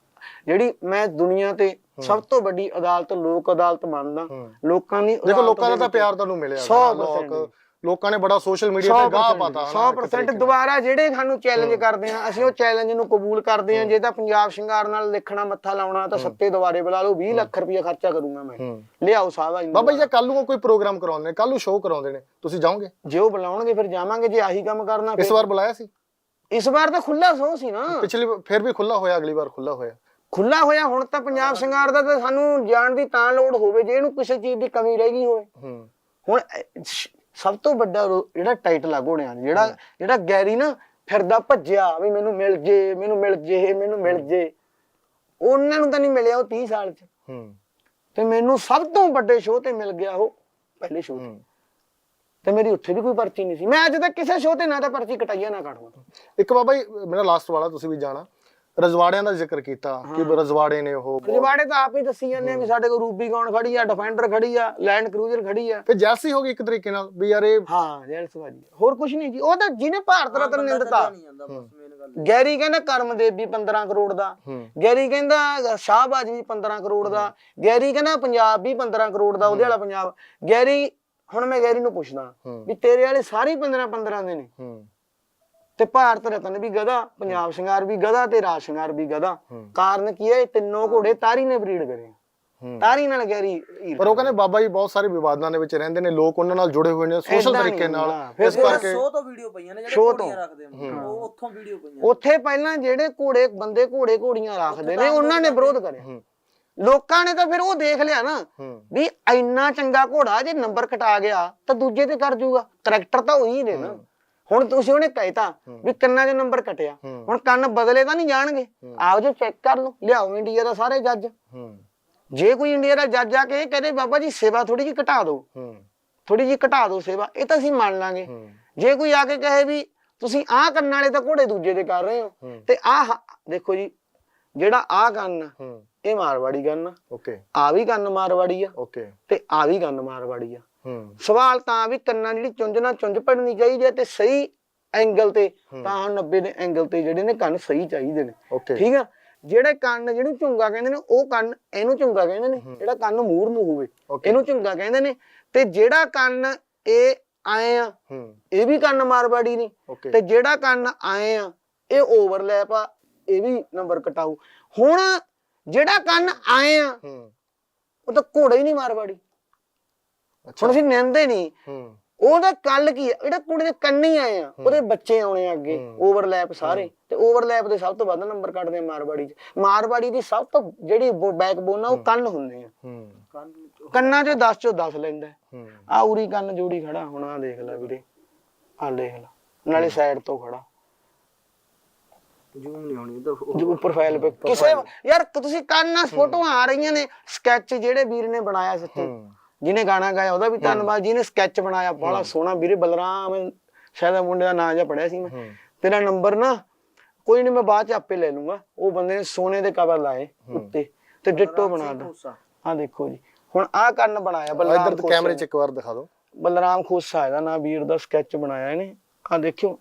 [SPEAKER 1] ਜਿਹੜੀ ਮੈਂ ਦੁਨੀਆ ਤੇ ਸਭ ਤੋਂ ਵੱਡੀ ਅਦਾਲਤ ਲੋਕ ਅਦਾਲਤ ਮੰਨਦਾ। ਲੋਕਾਂ ਦੀ
[SPEAKER 2] ਦੇਖੋ ਲੋਕਾਂ ਦਾ ਤਾਂ ਪਿਆਰ ਤੁਹਾਨੂੰ ਮਿਲਿਆ
[SPEAKER 1] ਸੌ
[SPEAKER 2] ਨਾ,
[SPEAKER 1] percent
[SPEAKER 2] ਲੋਕ ਲੋਕਾਂ ਨੇ ਬੜਾ ਸੋਸ਼ਲ ਮੀਡੀਆ ਤੇ ਗਾਹ ਪਾਤਾ
[SPEAKER 1] 100% ਦੁਬਾਰਾ ਜਿਹੜੇ ਸਾਨੂੰ ਚੈਲੰਜ ਕਰਦੇ ਆ ਅਸੀਂ ਉਹ ਚੈਲੰਜ ਨੂੰ ਕਬੂਲ ਕਰਦੇ ਆ ਜੇ ਤਾਂ ਪੰਜਾਬ ਸ਼ਿੰਗਾਰ ਨਾਲ ਲਿਖਣਾ ਮੱਥਾ ਲਾਉਣਾ ਤਾਂ ਸੱਤੇ ਦੁਬਾਰੇ ਬੁਲਾ ਲਓ 20 ਲੱਖ ਰੁਪਏ ਖਰਚਾ ਕਰੂੰਗਾ ਮੈਂ। ਲਿਆਓ ਸਾਹਿਬਾ ਜੀ
[SPEAKER 2] ਬਾਬਾ ਜੀ ਕੱਲ ਨੂੰ ਕੋਈ ਪ੍ਰੋਗਰਾਮ ਕਰਾਉਂਦੇ ਨੇ ਕੱਲ ਨੂੰ ਸ਼ੋਅ ਕਰਾਉਂਦੇ ਨੇ ਤੁਸੀਂ ਜਾਓਗੇ?
[SPEAKER 1] ਜੇ ਉਹ ਬੁਲਾਉਣਗੇ ਫਿਰ ਜਾਵਾਂਗੇ ਜੇ ਆਹੀ ਕੰਮ ਕਰਨਾ
[SPEAKER 2] ਇਸ ਵਾਰ ਬੁਲਾਇਆ ਸੀ?
[SPEAKER 1] ਇਸ ਵਾਰ ਤਾਂ ਖੁੱਲਾ ਸੋ ਸੀ ਨਾ।
[SPEAKER 2] ਪਿਛਲੀ ਫਿਰ ਵੀ ਖੁੱਲਾ ਹੋਇਆ ਅਗਲੀ ਵਾਰ ਖੁੱਲਾ ਹੋਇਆ।
[SPEAKER 1] ਖੁੱਲਾ ਹੋਇਆ ਹੁਣ ਤਾਂ ਪੰਜਾਬ ਸ਼ਿੰਗਾਰ ਦਾ ਤਾਂ ਸਾਨੂੰ ਜਾਣ ਦੀ ਤਾਂ ਲੋੜ ਹੋਵੇ ਜੇ ਇਹਨੂੰ ਕਿਸੇ ਚੀਜ਼ ਦੀ ਕਮੀ ਰਹਿ ਗਈ ਹੋਵੇ।
[SPEAKER 2] ਹੂੰ।
[SPEAKER 1] ਹੁਣ ਸਭ ਤੋਂ ਵੱਡਾ ਜਿਹੜਾ ਟਾਈਟਲ ਆ ਘੋੜਿਆਂ ਦਾ ਜਿਹੜਾ ਜਿਹੜਾ ਗੈਰੀ ਨਾ ਫਿਰਦਾ ਭੱਜਿਆ ਵੀ ਮੈਨੂੰ ਮਿਲ ਜੇ ਮੈਨੂੰ ਮਿਲ ਜੇ ਮੈਨੂੰ ਮਿਲ ਜੇ। ਉਹਨਾਂ ਨੂੰ ਤਾਂ ਨਹੀਂ ਮਿਲਿਆ ਉਹ 30 ਸਾਲ ਚ।
[SPEAKER 2] ਹੂੰ।
[SPEAKER 1] ਤੇ ਮੈਨੂੰ ਸਭ ਤੋਂ ਵੱਡੇ ਸ਼ੋਅ ਤੇ ਮਿਲ ਗਿਆ ਉਹ ਪਹਿਲੇ ਸ਼ੋਅ ਤੇ। ਤੇ ਮੇਰੀ ਉੱਥੇ ਵੀ ਕੋਈ ਪਰਚੀ ਨਹੀਂ ਸੀ। ਮੈਂ ਅੱਜ ਤੱਕ ਕਿਸੇ ਸ਼ੋਅ ਤੇ ਨਾ ਤਾਂ ਪਰਚੀ ਕਟਾਈਆ ਨਾ ਕਾਟਵਾ
[SPEAKER 2] ਇੱਕ ਬਾਬਾ ਜੀ ਮੇਰਾ ਲਾਸਟ ਵਾਲਾ ਤੁਸੀਂ ਵੀ ਜਾਣਾ। ਰਜਵਾੜਿਆਂ ਦਾ ਜ਼ਿਕਰ ਕੀਤਾ ਕਿ ਰਜਵਾੜੇ ਨੇ ਉਹ
[SPEAKER 1] ਰਿਵਾੜੇ ਤਾਂ ਆਪ ਹੀ ਦੱਸੀ ਜਾਂਦੇ ਆ ਵੀ ਸਾਡੇ ਕੋਲ ਰੂਬੀ ਕੌਣ ਖੜੀ ਆ ਡਿਫੈਂਡਰ ਖੜੀ ਆ ਲੈਂਡ ਕਰੂਜ਼ਰ ਖੜੀ ਆ।
[SPEAKER 2] ਫਿਰ ਜੈਸੀ ਹੋ ਗਈ ਇੱਕ ਤਰੀਕੇ ਨਾਲ ਵੀ ਯਾਰ ਇਹ
[SPEAKER 1] ਹਾਂ ਜੈਲ ਸਵਾਜੀ ਹੋਰ ਕੁਝ ਨਹੀਂ ਜੀ ਉਹ ਤਾਂ ਜਿਹਨੇ ਭਾਰਤ ਰਤਨ ਨੇ ਦਿੱਤਾ
[SPEAKER 3] ਨਹੀਂ ਜਾਂਦਾ ਬਸ ਮੇਨ ਗੱਲ
[SPEAKER 1] ਗੈਰੀ ਕਹਿੰਦਾ ਕਰਮਦੇਵ ਵੀ 15 ਕਰੋੜ ਦਾ। ਗੈਰੀ ਕਹਿੰਦਾ ਸ਼ਾਹਬਾਜ ਵੀ 15 ਕਰੋੜ ਦਾ। ਗੈਰੀ ਕਹਿੰਦਾ ਪੰਜਾਬ ਵੀ 15 ਕਰੋੜ ਦਾ ਉਹਦੇ ਵਾਲਾ ਪੰਜਾਬ। ਗੈਰੀ ਹੁਣ ਮੈਂ ਗੈਰੀ ਨੂੰ ਪੁੱਛਦਾ ਵੀ ਤੇਰੇ ਵਾਲੇ ਸਾਰੇ 15 15 ਦੇ ਨੇ।
[SPEAKER 2] ਹੂੰ।
[SPEAKER 1] ਤੇ ਭਾਰਤ ਰਤਨ ਵੀ ਗਦਾ ਪੰਜਾਬ ਸ਼ਿੰਗਾਰ ਵੀ ਗਦਾ ਤੇ ਰਾਜ ਸ਼ਿੰਗਾਰ ਵੀ ਗਦਾ
[SPEAKER 2] ਹੂੰ।
[SPEAKER 1] ਕਾਰਨ ਕੀ ਹੈ? ਇਹ ਤਿੰਨੋਂ ਘੋੜੇ ਤਾਰੀ ਨੇ ਬਰੀਡ ਕਰੇ। ਤਾਰੀ ਨਾਲ ਗੈਰੀ ਹੀਰ
[SPEAKER 2] ਪਰ ਉਹ ਕਹਿੰਦੇ ਬਾਬਾ ਜੀ ਬਹੁਤ ਸਾਰੇ ਵਿਵਾਦਾਂ ਦੇ ਵਿੱਚ ਰਹਿੰਦੇ ਨੇ ਲੋਕ ਉਹਨਾਂ ਨਾਲ ਜੁੜੇ ਹੋਏ ਨੇ ਸੋਸ਼ਲ ਤਰੀਕੇ ਨਾਲ। ਇਸ ਕਰਕੇ
[SPEAKER 3] ਸ਼ੋਅ ਤੋਂ ਵੀਡੀਓ ਪਈਆਂ ਨੇ ਜਿਹੜੇ ਘੋੜੀਆਂ। ਰੱਖਦੇ ਉਹ ਉੱਥੋਂ ਵੀਡੀਓ ਪਈਆਂ
[SPEAKER 1] ਉੱਥੇ ਪਹਿਲਾਂ ਜਿਹੜੇ ਘੋੜੇ ਬੰਦੇ ਘੋੜੇ ਘੋੜੀਆਂ ਰੱਖਦੇ ਨੇ ਉਹਨਾਂ ਨੇ ਵਿਰੋਧ ਕਰਿਆ। ਲੋਕਾਂ ਨੇ ਤਾਂ ਫਿਰ ਉਹ ਦੇਖ ਲਿਆ ਨਾ ਵੀ ਇੰਨਾ ਚੰਗਾ ਘੋੜਾ ਜੇ ਨੰਬਰ ਕਟਾ ਗਿਆ ਤਾਂ ਦੂਜੇ ਤੇ ਕਰ ਜੂਗਾ। ਕਰੈਕਟਰ ਤਾਂ ਉਹੀ ਨੇ ਨਾ। ਹੁਣ ਤੁਸੀਂ ਉਹਨੇ ਕਹਿਤਾ ਵੀ ਕੰਨਾਂ 'ਚ ਨੰਬਰ ਕਟਿਆ। ਹੁਣ ਕੰਨ ਬਦਲੇ ਤਾਂ ਨਹੀਂ ਜਾਣਗੇ। ਆਓ ਜੋ ਚੈੱਕ ਕਰ ਲਓ ਲਿਆਓ ਇੰਡੀਆ ਦਾ ਸਾਰੇ ਜੱਜ। ਜੇ ਕੋਈ ਇੰਡੀਆ ਦਾ ਜੱਜ ਆ ਕੇ ਇਹ ਕਹਦੇ ਬਾਬਾ ਜੀ ਸੇਵਾ ਥੋੜੀ ਜਿਹੀ ਘਟਾ ਦਿਓ। ਥੋੜੀ ਜਿਹੀ ਘਟਾ ਦਿਓ ਸੇਵਾ ਇਹ ਤਾਂ ਅਸੀਂ ਮੰਨ ਲਾਂਗੇ। ਜੇ ਕੋਈ ਆ ਕੇ ਕਹੇ ਵੀ ਤੁਸੀਂ ਆਹ ਕਰਨ ਵਾਲੇ ਤਾਂ ਘੋੜੇ ਦੂਜੇ ਦੇ ਕਰ ਰਹੇ ਹੋ। ਤੇ ਆਹ ਦੇਖੋ ਜੀ ਜਿਹੜਾ ਆਹ ਕੰਨ ਇਹ ਮਾਰਵਾੜੀ ਕੰਨ
[SPEAKER 2] ਓਕੇ।
[SPEAKER 1] ਆ ਵੀ ਕੰਨ ਮਾਰਵਾੜੀ ਆ।
[SPEAKER 2] ਓਕੇ।
[SPEAKER 1] ਤੇ ਆ ਵੀ ਕੰਨ ਮਾਰਵਾੜੀ ਆ। ਸਵਾਲ ਤਾਂ ਵੀ ਕੰਨਾਂ ਜਿਹੜੀ ਚੁੰਝ ਨਾਲ ਚੁੰਝ ਪੜਨੀ ਚਾਹੀਦੀ ਹੈ ਤੇ ਸਹੀ ਐਂਗਲ ਤੇ ਤਾਂ 90 ਦੇ ਐਂਗਲ ਤੇ ਜਿਹੜੇ ਨੇ ਕੰਨ ਸਹੀ ਚਾਹੀਦੇ ਨੇ। ਠੀਕ ਆ? ਜਿਹੜੇ ਕੰਨ ਜਿਹਨੂੰ ਝੁੰਗਾ ਕਹਿੰਦੇ ਨੇ ਉਹ ਕੰਨ ਇਹਨੂੰ ਝੁੰਗਾ ਕਹਿੰਦੇ ਨੇ ਜਿਹੜਾ ਕੰਨ ਮੂਰ ਨੂੰ ਹੋਵੇ. ਇਹਨੂੰ ਝੁੰਗਾ ਕਹਿੰਦੇ ਨੇ। ਤੇ ਜਿਹੜਾ ਕੰਨ ਇਹ ਆਏ ਆ ਇਹ ਵੀ ਕੰਨ ਮਾਰਵਾੜੀ ਨੇ। ਤੇ ਜਿਹੜਾ ਕੰਨ ਆਏ ਆ ਇਹ ਓਵਰਲੈਪ ਆ ਇਹ ਵੀ ਨੰਬਰ ਕਟਾਊ ਹੁਣ ਜਿਹੜਾ ਕੰਨ ਆਏ ਆ ਉਹ ਤਾਂ ਘੋੜਾ ਹੀ ਨਹੀਂ ਮਾਰਵਾੜੀ ਹੁਣ ਅਸੀਂ ਨਿੰਦੇ ਨਹੀਂ।
[SPEAKER 2] ਹੂੰ।
[SPEAKER 1] ਉਹਦਾ ਕੱਲ ਕੀ ਆ? ਜਿਹੜਾ ਕੁੜੀ ਦੇ ਕੰਨ ਹੀ ਆਏ ਆ ਉਹਦੇ ਬੱਚੇ ਆਉਣੇ ਆ ਅੱਗੇ ਓਵਰਲੈਪ ਸਾਰੇ। ਤੇ ਓਵਰਲੈਪ ਦੇ ਸਭ ਤੋਂ ਵੱਧ ਨੰਬਰ ਕੱਢਦੇ ਆ ਮਾਰਵਾੜੀ ਚ। ਮਾਰਵਾੜੀ ਦੀ ਸਭ ਤੋਂ ਜਿਹੜੀ ਬੈਕਬੋਨ ਆ ਉਹ ਕੰਨ ਹੁੰਦੇ ਆ।
[SPEAKER 2] ਹੂੰ।
[SPEAKER 1] ਕੰਨਾਂ 'ਚ 10 ਚੋਂ 10 ਲੈਂਦਾ। ਆ ਉਰੀ ਕੰਨ ਜੋੜੀ ਖੜਾ ਹੁਣ ਆ ਦੇਖ ਲੈ ਵੀਰੇ। ਆ ਦੇਖ ਲੈ। ਨਾਲੇ ਸਾਈਡ ਤੋਂ ਖੜਾ।
[SPEAKER 3] ਜ਼ੂਮ ਨਹੀਂ ਹੋਣੀ ਤਾਂ
[SPEAKER 1] ਜੋ ਪ੍ਰੋਫਾਈਲ ਤੇ ਕਿਸੇ ਯਾਰ ਤੁਸੀਂ ਕੰਨਾਂ ਫੋਟੋਆਂ ਆ ਰਹੀਆਂ ਨੇ ਸਕੈਚ ਜਿਹੜੇ ਵੀਰ ਨੇ ਬਣਾਇਆ ਸੱਚੀ। ਜਿਹਨੇ ਗਾਣਾ ਗਾਇਆ ਉਹਦਾ ਵੀ ਧੰਨਵਾਦ ਜਿਹਨੇ ਸਕੈਚ ਬਣਾਇਆ ਬੜਾ ਸੋਹਣਾ ਵੀਰੇ ਬਲਰਾਮ ਸ਼ਾਇਦ ਮੁੰਡੇ ਦਾ ਨਾਂ ਜਾਂ ਪੜਿਆ ਸੀ ਮੈਂ। ਤੇਰਾ ਨੰਬਰ ਨਾ ਕੋਈ ਨਹੀਂ ਮੈਂ ਬਾਅਦ ਚ ਆਪੇ ਲੈ ਲੂੰਗਾ। ਉਹ ਬੰਦੇ ਨੇ ਸੋਨੇ ਦੇ ਕਵਰ ਲਾਏ ਉੱਤੇ ਤੇ ਡਿੱਟੋ ਬਣਾ ਦੋ ਆ ਦੇਖੋ ਜੀ। ਹੁਣ ਆਹ ਕੰਨ ਬਣਾਇਆ ਬਲਰਾਮ
[SPEAKER 2] ਇੱਧਰ ਕੈਮਰੇ 'ਚ ਇੱਕ ਵਾਰ ਦਿਖਾ ਦਿਓ।
[SPEAKER 1] ਬਲਰਾਮ ਖੋਸਾ ਇਹਦਾ ਨਾਂ ਵੀਰ ਦਾ ਸਕੈਚ ਬਣਾਇਆ ਇਹਨੇ। ਆ ਦੇਖਿਓ।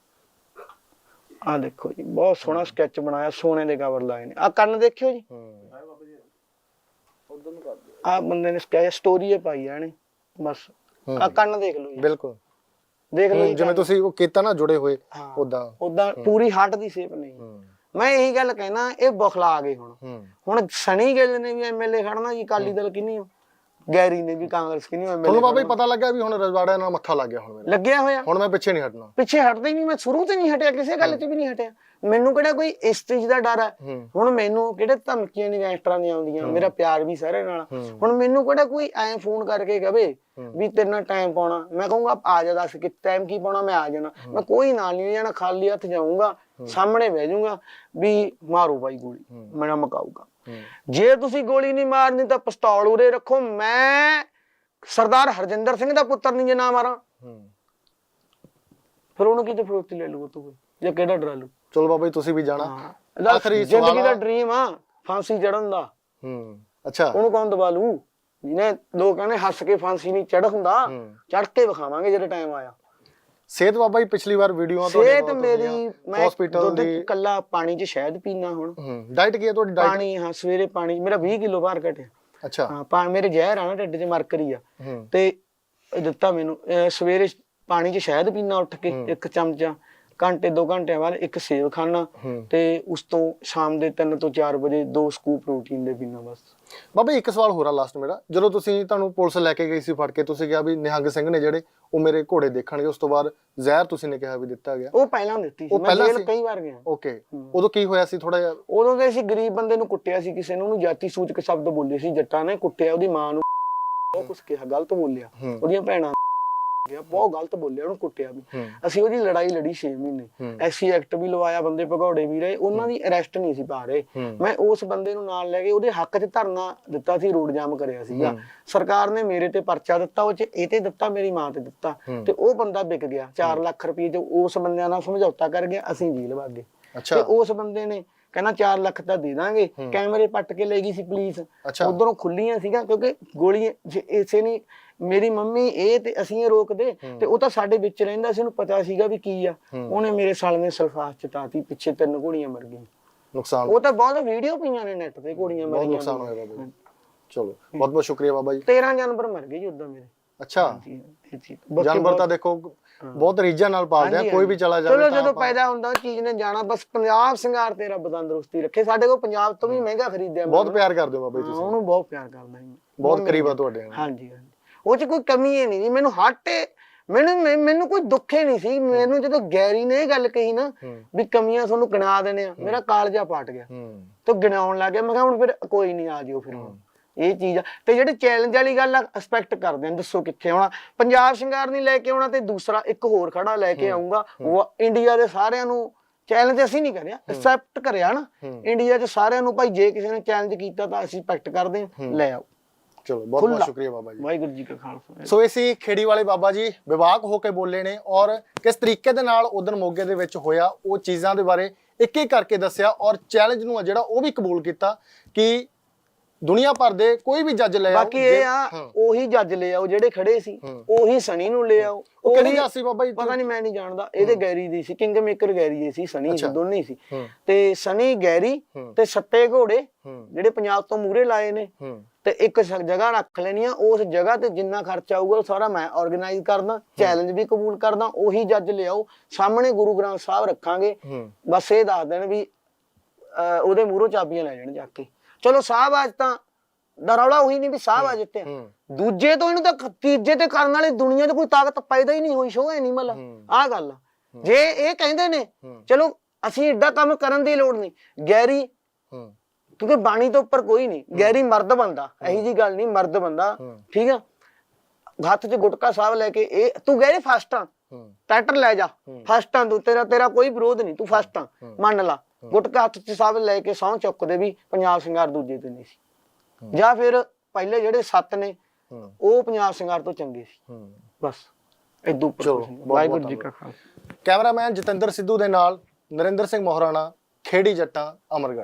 [SPEAKER 1] ਆ ਦੇਖੋ ਜੀ ਬਹੁਤ ਸੋਹਣਾ ਸਕੈਚ ਬਣਾਇਆ ਸੋਨੇ ਦੇ ਕਵਰ ਲਾਏ ਨੇ। ਆ ਕੰਨ ਦੇਖਿਓ ਜੀ।
[SPEAKER 2] ਹੂੰ।
[SPEAKER 1] ਆ ਬੰਦੇ ਨੇ ਸਕੈਚ ਸਟੋਰੀ ਪਾਈ ਆ ਇਹਨੇ ਬਸ। ਆ ਕੰਨ ਦੇਖ ਲਓ ਜੀ।
[SPEAKER 2] ਬਿਲਕੁਲ।
[SPEAKER 1] ਦੇਖ ਲਓ
[SPEAKER 2] ਹੂੰ,
[SPEAKER 1] ਜੀ
[SPEAKER 2] ਜਿਵੇਂ ਤੁਸੀਂ ਉਹ ਕੀਤਾ ਨਾ ਜੁੜੇ ਹੋਏ
[SPEAKER 1] ਹਾਂ।
[SPEAKER 2] ਉਦਾਂ
[SPEAKER 1] ਉਦਾਂ ਪੂਰੀ ਹੱਟ ਦੀ ਸ਼ੇਪ ਨਹੀਂ।
[SPEAKER 2] ਹੂੰ।
[SPEAKER 1] ਮੈਂ ਇਹੀ ਗੱਲ ਕਹਿਣਾ ਇਹ ਬਖਲਾ ਗਏ ਹੁਣ।
[SPEAKER 2] ਹੂੰ।
[SPEAKER 1] ਹੁਣ ਸਣੀ ਗਿੱਲ ਨੇ ਵੀ ਐਮਐਲਏ ਖੜਨਾ ਜੀ ਅਕਾਲੀ ਦਲ ਕਿੰਨੀ ਹੋ ਗੈਰੀ ਨੇ ਵੀ ਕਾਂਗਰਸ ਕਿੰਨੀ
[SPEAKER 2] ਤੁਹਾਨੂੰ
[SPEAKER 1] ਐਮਐਲਏ
[SPEAKER 2] ਬਾਬਾ ਜੀ ਪਤਾ ਲੱਗਿਆ ਵੀ ਹੁਣ ਰਜਵਾੜਿਆਂ ਨਾਲ ਮੱਥਾ ਲੱਗ ਗਿਆ ਹੁਣ ਮੈਨੂੰ
[SPEAKER 1] ਲੱਗਿਆ ਹੋਇਆ।
[SPEAKER 2] ਹੁਣ ਮੈਂ ਪਿੱਛੇ ਨਹੀਂ ਹਟਣਾ।
[SPEAKER 1] ਪਿੱਛੇ ਹਟਦੇ ਹੀ ਨਹੀਂ ਮੈਂ ਸ਼ੁਰੂ ਤੋਂ ਨਹੀਂ ਹਟਿਆ ਕਿਸੇ ਗੱਲ 'ਚ ਵੀ ਨਹੀਂ ਹਟਿਆ। ਮੈਨੂੰ ਕਿਹੜਾ ਕੋਈ ਇਸ ਚੀਜ਼ ਦਾ ਡਰ ਹੈ? ਹੁਣ ਮੈਨੂੰ ਕਿਹੜੇ ਧਮਕੀਆਂ ਨਹੀਂ ਗੈਂਗਸਟਰਾਂ ਦੀਆਂ ਆਉਂਦੀਆਂ ਮੇਰਾ ਪਿਆਰ ਵੀ ਸਾਰੇ ਨਾਲ ਹੁਣ ਮੈਨੂੰ ਕਿਹੜਾ ਕੋਈ ਐਂ ਫੋਨ ਕਰਕੇ ਕਵੇ ਵੀ ਤੇਰੇ ਨਾਲ ਟਾਈਮ ਪਾਉਣਾ। ਮੈਂ ਕਹੂੰਗਾ ਆ ਜਾ ਦੱਸ ਕਿ ਟਾਈਮ ਕੀ ਪਾਉਣਾ? ਮੈਂ ਆ ਜਾਣਾ। ਮੈਂ ਕੋਈ ਨਾਲ ਨਹੀਂ ਜਾਣਾ ਖਾਲੀ ਹੱਥ ਜਾਊਂਗਾ ਸਾਹਮਣੇ ਬਹਿ ਜਾਊਂਗਾ ਵੀ ਮਾਰੋ ਬਾਈ ਗੋਲੀ ਮੇਰਾ ਮਕਾਊਗਾ।
[SPEAKER 2] ਹੂੰ
[SPEAKER 1] ਜੇ ਤੁਸੀਂ ਗੋਲੀ ਨਹੀਂ ਮਾਰਨੀ ਤਾਂ ਪਿਸਤੌਲ ਉਰੇ ਰੱਖੋ। ਮੈਂ ਸਰਦਾਰ ਹਰਜਿੰਦਰ ਸਿੰਘ ਦਾ ਪੁੱਤਰ ਨਹੀਂ ਜੇ ਨਾ ਮਾਰਾਂ। ਫਿਰ ਉਹਨੂੰ ਕਿਤੇ ਫਰੋਤੀ ਲੈ ਲੂਗਾ ਤੂੰ ਕੋਈ ਜਾਂ ਕਿਹੜਾ ਡਰਾ ਲੂ
[SPEAKER 2] ਚਲੋ ਬਾਬਾ ਜੀ ਤੁਸੀਂ ਵੀ ਜਾਣਾ। ਆਖਰੀ
[SPEAKER 1] ਜ਼ਿੰਦਗੀ
[SPEAKER 2] ਸਵਾਲ
[SPEAKER 1] ਦਾ
[SPEAKER 2] ਆ।
[SPEAKER 1] ਡ੍ਰੀਮ ਆ ਫਾਂਸੀ ਚੜਨ ਦਾ।
[SPEAKER 2] ਹੂੰ। ਅੱਛਾ।
[SPEAKER 1] ਉਹਨੂੰ ਕੌਣ ਦਬਾ ਲੂ ਜਿਹਨੇ ਲੋਕ ਕਹਿੰਦੇ ਹੱਸ ਕੇ ਫਾਂਸੀ ਨਹੀਂ ਚੜ ਹੁੰਦਾ। ਚੜ ਕੇ ਵਿਖਾਵਾਂਗੇ ਜਦੋਂ ਟਾਈਮ ਆਇਆ।
[SPEAKER 2] ਸਿਹਤ ਬਾਬਾ ਜੀ ਪਿਛਲੀ ਵਾਰ ਵੀਡੀਓਆਂ
[SPEAKER 1] ਸਿਹਤ ਮੇਰੀ ਮੈਂ
[SPEAKER 2] ਹਸਪੀਟਲ ਦੀ
[SPEAKER 1] ਕੱਲਾ ਪਾਣੀ 'ਚ ਸ਼ਹਿਦ ਪੀਣਾ ਹੁਣ।
[SPEAKER 2] ਡਾਈਟ ਕੀ ਹੈ ਤੁਹਾਡੀ ਡਾਈਟ
[SPEAKER 1] ਪਾਣੀ ਹਾਂ ਸਵੇਰੇ ਪਾਣੀ ਮੇਰਾ 20 ਕਿਲੋ ਬਾਹਰ ਘਟਿਆ।
[SPEAKER 2] ਅੱਛਾ।
[SPEAKER 1] ਹਾਂ ਪਾ ਮੇਰੇ ਜ਼ਹਿਰ ਆ ਨਾ ਢਿੱਡ 'ਚ ਮਰਕਰੀ ਆ। ਤੇ ਦਿੱਤਾ ਮੈਨੂੰ ਸਵੇਰੇ ਪਾਣੀ 'ਚ ਸ਼ਹਿਦ ਪੀਣਾ ਉੱਠ ਕੇ ਇੱਕ ਚਮਚਾ। ਘੰਟੇ 2 ਘੰਟਿਆਂ ਬਾਅਦ ਇੱਕ ਸੇਬ ਖਾਣਾ ਤੇ ਉਸ ਤੋਂ ਸ਼ਾਮ ਦੇ 3 ਤੋਂ 4 ਵਜੇ ਦੋ ਸਕੂਪ ਪ੍ਰੋਟੀਨ ਦੇ ਪੀਣਾ ਬਸ।
[SPEAKER 2] ਬਾਬਾ ਇੱਕ ਸਵਾਲ ਹੋਰ ਆ ਲਾਸਟ ਮੇਰਾ। ਜਦੋਂ ਤੁਸੀਂ ਤੁਹਾਨੂੰ ਪੁਲਿਸ ਲੈ ਕੇ ਗਈ ਸੀ ਫੜ ਕੇ ਤੁਸੀਂ ਕਿਹਾ ਵੀ ਨਿਹੰਗ ਸਿੰਘ ਨੇ ਜਿਹੜੇ ਉਹ ਮੇਰੇ ਘੋੜੇ ਦੇਖਣਗੇ ਉਸ ਤੋਂ ਬਾਅਦ ਜ਼ਹਿਰ ਤੁਸੀਂ ਨੇ ਕਿਹਾ ਵੀ ਦਿੱਤਾ ਗਿਆ।
[SPEAKER 1] ਉਹ ਪਹਿਲਾਂ ਦਿੱਤੀ ਸੀ
[SPEAKER 2] ਉਹ
[SPEAKER 1] ਮੈਂ
[SPEAKER 2] ਪਹਿਲਾਂ
[SPEAKER 1] ਜੇਲ੍ਹ? ਕਈ ਵਾਰ ਗਿਆ।
[SPEAKER 2] ਓਕੇ। ਉਦੋਂ ਕੀ ਹੋਇਆ ਸੀ ਥੋੜਾ ਜਿਹਾ?
[SPEAKER 1] ਉਦੋਂ ਤੇ ਅਸੀਂ ਗਰੀਬ ਬੰਦੇ ਨੂੰ ਕੁੱਟਿਆ ਸੀ ਕਿਸੇ ਨੂੰ ਉਹਨੂੰ ਜਾਤੀ ਸੂਚਕ ਸ਼ਬਦ ਬੋਲੇ ਸੀ ਜੱਟਾਂ ਨੇ ਕੁੱਟਿਆ ਉਹਦੀ ਮਾਂ ਨੂੰ ਬਹੁਤ ਕੁਝ ਕਿਹਾ ਗਲਤ ਬੋਲਿਆ। ਉਹਦੀਆਂ ਭੈਣਾਂ ਗਿਆ ਬਹੁਤ ਗਲਤ ਬੋਲਿਆ ਉਹਨੂੰ ਕੁੱਟਿਆ ਵੀ। ਅਸੀਂ ਉਹਦੀ ਲੜਾਈ ਲੜੀ 6 ਮਹੀਨੇ।
[SPEAKER 2] ਹੂੰ।
[SPEAKER 1] ਐਸਸੀ ਐਕਟ ਵੀ ਲਵਾਇਆ ਬੰਦੇ ਭਗੌੜੇ ਵੀ ਰਹੇ ਉਹਨਾਂ ਦੀ ਅਰੈਸਟ ਨਹੀਂ ਸੀ ਪਾ ਰਹੇ। ਮੈਂ ਉਸ ਬੰਦੇ ਨੂੰ ਨਾਲ ਲੈ ਕੇ ਉਹਦੇ ਹੱਕ 'ਚ ਧਰਨਾ ਦਿੱਤਾ ਸੀ ਰੋਡ ਜਾਮ ਕਰਿਆ ਸੀਗਾ। ਸਰਕਾਰ ਨੇ ਮੇਰੇ ਤੇ ਪਰਚਾ ਦਿੱਤਾ ਉਹ 'ਚ ਇਹ ਤੇ ਦਿੱਤਾ ਮੇਰੀ ਮਾਂ ਤੇ ਦਿੱਤਾ। ਤੇ ਉਹ ਬੰਦਾ ਵਿਕ ਗਿਆ 4 ਲੱਖ ਰੁਪਏ ਜੋ ਉਸ ਬੰਦਿਆਂ ਨਾਲ ਸਮਝੌਤਾ ਕਰ ਗਿਆ ਅਸੀਂ ਜੇਲ੍ਹ ਵਗ ਗਏ। ਤੇ ਉਸ ਬੰਦੇ ਨੇ ਕਹਿੰਦਾ 4 ਲੱਖ ਤਾਂ ਦੇ ਦਾਂਗੇ ਕੈਮਰੇ ਪੱਟ ਕੇ ਲੈ ਗਈ ਸੀ ਪੁਲਿਸ। ਉਧਰੋਂ ਖੁੱਲੀਆਂ ਸੀਗਾ ਕਿਉਂਕਿ ਗੋਲੀਆਂ ਜੇ ਇਸੇ ਨੇ ਮੇਰੀ ਮੰਮੀ ਇਹ ਤੇ ਅਸੀਂ ਇਹ ਰੋਕਦੇ ਤੇ ਉਹ ਤਾਂ ਸਾਡੇ ਵਿੱਚ ਰਹਿੰਦਾ ਸੀ ਉਹਨੂੰ ਪਤਾ ਸੀਗਾ ਵੀ ਕੀ ਆ। ਉਹਨੇ ਮੇਰੇ ਸਾਲ ਨੇ ਸਲਫਾਸ ਚਟਾਤੀ ਪਿੱਛੇ ਤਿੰਨ ਘੋੜੀਆਂ ਮਰ ਗਈਆਂ।
[SPEAKER 2] ਨੁਕਸਾਨ
[SPEAKER 1] ਉਹ ਤਾਂ ਬਹੁਤ ਵੀਡੀਓ ਪਈਆਂ ਨੇ ਨੈਟ ਤੇ ਘੋੜੀਆਂ
[SPEAKER 2] ਬਹੁਤ
[SPEAKER 1] ਮਰੀਆਂ
[SPEAKER 2] ਨੁਕਸਾਨ ਹੋਇਆ ਬਾਬਾ ਜੀ। ਚਲੋ ਬਹੁਤ ਬਹੁਤ ਸ਼ੁਕਰੀਆ ਬਾਬਾ ਜੀ।
[SPEAKER 1] 13 ਜਾਨਵਰ ਮਰ ਗਏ ਜੀ ਉਦੋਂ ਮੇਰੇ।
[SPEAKER 2] ਅੱਛਾ। ਜਾਨਵਰ
[SPEAKER 1] ਬਹੁਤ-
[SPEAKER 2] ਤਾਂ ਦੇਖੋ ਬਹੁਤ ਰੀਝਾਂ ਨਾਲ ਪਾਲਦੇ ਆ ਕੋਈ ਵੀ। ਚਲਾ ਜਾਵੇ
[SPEAKER 1] ਚਲੋ
[SPEAKER 2] ਤਾਂ
[SPEAKER 1] ਜਦੋਂ ਪੈਦਾ ਹੁੰਦਾ ਉਹ ਚੀਜ਼ ਨੇ ਜਾਣਾ ਬਸ ਪੰਜਾਬ ਸਿੰਗਾਰ ਤੇਰਾ ਬਤੰਦਰੁਸਤੀ ਰੱਖੇ। ਸਾਡੇ ਕੋਲ ਪੰਜਾਬ ਤੋਂ ਵੀ ਮਹਿੰਗਾ ਖਰੀਦਿਆ
[SPEAKER 2] ਬਹੁਤ। ਪਿਆਰ ਕਰਦੇ ਹੋ ਬਾਬਾ ਜੀ ਤੁਸੀਂ।
[SPEAKER 1] ਉਹਨੂੰ ਬਹੁਤ ਪਿਆਰ ਕਰਦਾ ਜੀ।
[SPEAKER 2] ਬਹੁਤ ਕਰੀਬ ਆ ਤੁਹਾਡੇ ਨਾਲ।
[SPEAKER 1] ਹਾਂਜੀ ਹਾਂਜੀ। ਉਹ ਚ ਕੋਈ ਕਮੀ ਹੀ ਨਹੀਂ ਮੈਨੂੰ ਹਟੇ ਮੈਨੂੰ ਮੈਂ- ਮੈਨੂੰ ਕੋਈ ਦੁੱਖ ਹੀ ਨਹੀਂ ਸੀ। ਮੈਨੂੰ ਜਦੋਂ ਗੈਰੀ ਨੇ ਇਹ ਗੱਲ ਕਹੀ ਨਾ
[SPEAKER 2] ਹੂੰ।
[SPEAKER 1] ਵੀ ਕਮੀਆਂ ਤੁਹਾਨੂੰ ਗਿਣਾ ਦੇਣੇ ਆ ਮੇਰਾ ਕਾਲਜਾ ਪਾਟ ਗਿਆ।
[SPEAKER 2] ਹੂੰ।
[SPEAKER 1] ਤੇ ਗਿਣਾਉਣ ਲੱਗ ਗਿਆ। ਮੈਂ ਕਿਹਾ ਹੁਣ ਫਿਰ ਕੋਈ ਨਹੀਂ ਆ ਜਿਓ ਫਿਰ ਹੁਣ। ਇਹ ਚੀਜ਼ ਆ। ਤੇ ਜਿਹੜੇ ਚੈਲੰਜ ਵਾਲੀ ਗੱਲ ਆ ਐਕਸਪੈਕਟ ਕਰਦੇ ਆ ਦੱਸੋ ਕਿੱਥੇ ਆਉਣਾ ਪੰਜਾਬ ਸ਼ਿੰਗਾਰ ਨਹੀਂ ਲੈ ਕੇ ਆਉਣਾ ਤੇ ਦੂਸਰਾ ਇੱਕ ਹੋਰ ਖੜਾ ਲੈ ਕੇ ਆਉਂਗਾ ਉਹ ਇੰਡੀਆ ਦੇ ਸਾਰਿਆਂ ਨੂੰ ਚੈਲੰਜ ਅਸੀਂ ਨਹੀਂ ਕਰਿਆ। ਐਕਸੈਪਟ ਕਰਿਆ ਨਾ। ਇੰਡੀਆ 'ਚ ਸਾਰਿਆਂ ਨੂੰ ਭਾਈ ਜੇ ਕਿਸੇ ਨੇ ਚੈਲੰਜ ਕੀਤਾ ਤਾਂ ਅਸੀਂ ਐਕਸਪੈਕਟ ਕਰਦੇ ਹਾਂ। ਲੈ ਆਓ।
[SPEAKER 2] ਚਲੋ ਬਹੁਤ ਬਹੁਤ। ਸ਼ੁਕਰੀਆ ਬਾਬਾ ਜੀ।
[SPEAKER 1] ਵਾਹਿਗੁਰੂ ਜੀ ਕਾ ਖਾਲਸਾ।
[SPEAKER 2] ਸੋ ਇਹ ਸੀ ਖੇੜੀ ਵਾਲੇ ਬਾਬਾ ਜੀ ਵਿਵਾਕ ਹੋ ਕੇ ਬੋਲੇ ਨੇ ਔਰ ਕਿਸ ਤਰੀਕੇ ਦੇ ਨਾਲ ਉਦੋਂ ਮੋਗੇ ਦੇ ਵਿੱਚ ਹੋਇਆ ਉਹ ਚੀਜ਼ਾਂ ਦੇ ਬਾਰੇ ਇੱਕ ਇੱਕ ਕਰਕੇ ਦੱਸਿਆ ਔਰ ਚੈਲੰਜ ਨੂੰ ਆ ਜਿਹੜਾ ਉਹ ਵੀ ਕਬੂਲ ਕੀਤਾ ਕਿ ਦੁਨੀਆ ਭਰ ਦੇ ਕੋਈ ਵੀ ਜੱਜ ਲੈ ਆਓ
[SPEAKER 1] ਬਾਕੀ ਇਹ
[SPEAKER 2] ਜੇ-
[SPEAKER 1] ਆ
[SPEAKER 2] ਹਾਂ।
[SPEAKER 1] ਉਹੀ ਜੱਜ ਲੈ ਆਓ ਜਿਹੜੇ ਖੜੇ ਸੀ ਉਹੀ ਸਣੀ ਨੂੰ ਲੈ ਆਓ।
[SPEAKER 2] ਉਹ ਕਿਹੜੀ
[SPEAKER 1] ਉਹੀ-
[SPEAKER 2] ਜੱਜ ਸੀ ਬਾਬਾ ਜੀ?
[SPEAKER 1] ਪਤਾ ਨਹੀਂ ਮੈਂ ਨਹੀਂ ਜਾਣਦਾ। ਇਹਦੇ ਗੈਰੀ ਦੀ ਸੀ ਕਿੰਗ ਮੇਕਰ ਗੈਰੀ ਦੀ ਸੀ ਸਣੀ ਸੀ ਦੋਨੇ ਹੀ ਸੀ।
[SPEAKER 2] ਹੂੰ।
[SPEAKER 1] ਤੇ ਸਣੀ ਗੈਰੀ
[SPEAKER 2] ਹੂੰ।
[SPEAKER 1] ਤੇ ਸੱਤੇ ਘੋੜੇ
[SPEAKER 2] ਹੂੰ।
[SPEAKER 1] ਜਿਹੜੇ ਪੰਜਾਬ ਤੋਂ ਮੂਰੇ ਲਾਏ ਨੇ।
[SPEAKER 2] ਹੂੰ।
[SPEAKER 1] ਤੇ ਇੱਕ ਜਗ੍ਹਾ ਰੱਖ ਲੈਣੀ ਆ ਉਸ ਜਗ੍ਹਾ ਤੇ ਜਿੰਨਾ ਖਰਚਾ ਆਊਗਾ ਉਹ ਸਾਰਾ ਮੈਂ ਆਰਗੇਨਾਈਜ਼ ਕਰਦਾ ਚੈਲੰਜ ਵੀ ਕਬੂਲ ਕਰਦਾ ਉਹੀ ਜੱਜ ਲਿਆਓ। ਸਾਹਮਣੇ ਗੁਰੂ ਗ੍ਰੰਥ ਸਾਹਿਬ ਰੱਖਾਂਗੇ। ਬਸ ਇਹ ਦੱਸ ਦੇਣ ਵੀ ਉਹਦੇ ਮੂਹਰੋਂ ਚਾਬੀਆਂ ਲੈ ਜਾਣ ਜਾ ਕੇ। ਚਲੋ ਸਾਹਿਬ ਅੱਜ ਤਾਂ ਦਰੌਲਾ ਉਹੀ ਨਹੀਂ ਵੀ ਸਾਹਿਬ ਆ ਜਿੱਤੇ ਦੂਜੇ ਤੋਂ ਇਹਨੂੰ ਤਾਂ ਤੀਜੇ ਤੇ ਕਰਨ ਵਾਲੀ ਦੁਨੀਆ 'ਚ ਕੋਈ ਤਾਕਤ ਪੈਦਾ ਹੀ ਨਹੀਂ ਹੋਈ ਸ਼ੋ ਐਨੀਮਲ। ਆਹ ਗੱਲ। ਜੇ ਇਹ ਕਹਿੰਦੇ ਨੇ। ਚਲੋ ਅਸੀਂ ਏਡਾ ਕੰਮ ਕਰਨ ਦੀ ਲੋੜ ਨਹੀਂ। ਗੈਰੀ ਕਿਉਂਕਿ ਬਾਣੀ ਤੋਂ ਉੱਪਰ ਕੋਈ ਨਹੀਂ ਗੈਰੀ ਮਰਦ ਬੰਦਾ ਇਹੀ ਜੀ ਗੱਲ ਨਹੀਂ ਮਰਦ ਬੰਦਾ। ਠੀਕ ਆ? ਹੱਥ 'ਚ ਗੁਟਕਾ ਸਾਹਿਬ ਲੈ ਕੇ ਇਹ ਤੂੰ ਗੈਰੀ ਫਸਟ ਟਰੈਕਟਰ ਲੈ ਜਾ। ਫਸਟ ਤੂੰ ਤੇਰਾ ਤੇਰਾ ਕੋਈ ਵਿਰੋਧ ਨਹੀਂ ਤੂੰ ਫਸਟ ਮੰਨ ਲਾ ਗੁਟਕਾ ਹੱਥ 'ਚ ਸਾਹਿਬ ਲੈ ਕੇ ਸਹੁੰ ਚੁੱਕਦੇ ਵੀ ਪੰਜਾਬ ਸ਼ਿੰਗਾਰ ਦੂਜੇ ਤੇ ਨਹੀਂ ਸੀ। ਜਾਂ ਫਿਰ ਪਹਿਲੇ ਜਿਹੜੇ ਸੱਤ ਨੇ ਉਹ ਪੰਜਾਬ ਸ਼ਿੰਗਾਰ ਤੋਂ ਚੰਗੇ ਸੀ। ਬਸ ਇਦੋਂ ਉੱਪਰ ਵਾਹਿਗੁਰੂ ਜੀ ਕਾ ਖਾਲਸਾ
[SPEAKER 2] ਕੈਮਰਾਮੈਨ ਜਤਿੰਦਰ ਸਿੱਧੂ ਦੇ ਨਾਲ ਨਰਿੰਦਰ ਸਿੰਘ ਮੋਹਰਾਣਾ ਖੇੜੀ ਜੱਟਾਂ ਅਮਰਗੜ੍ਹ।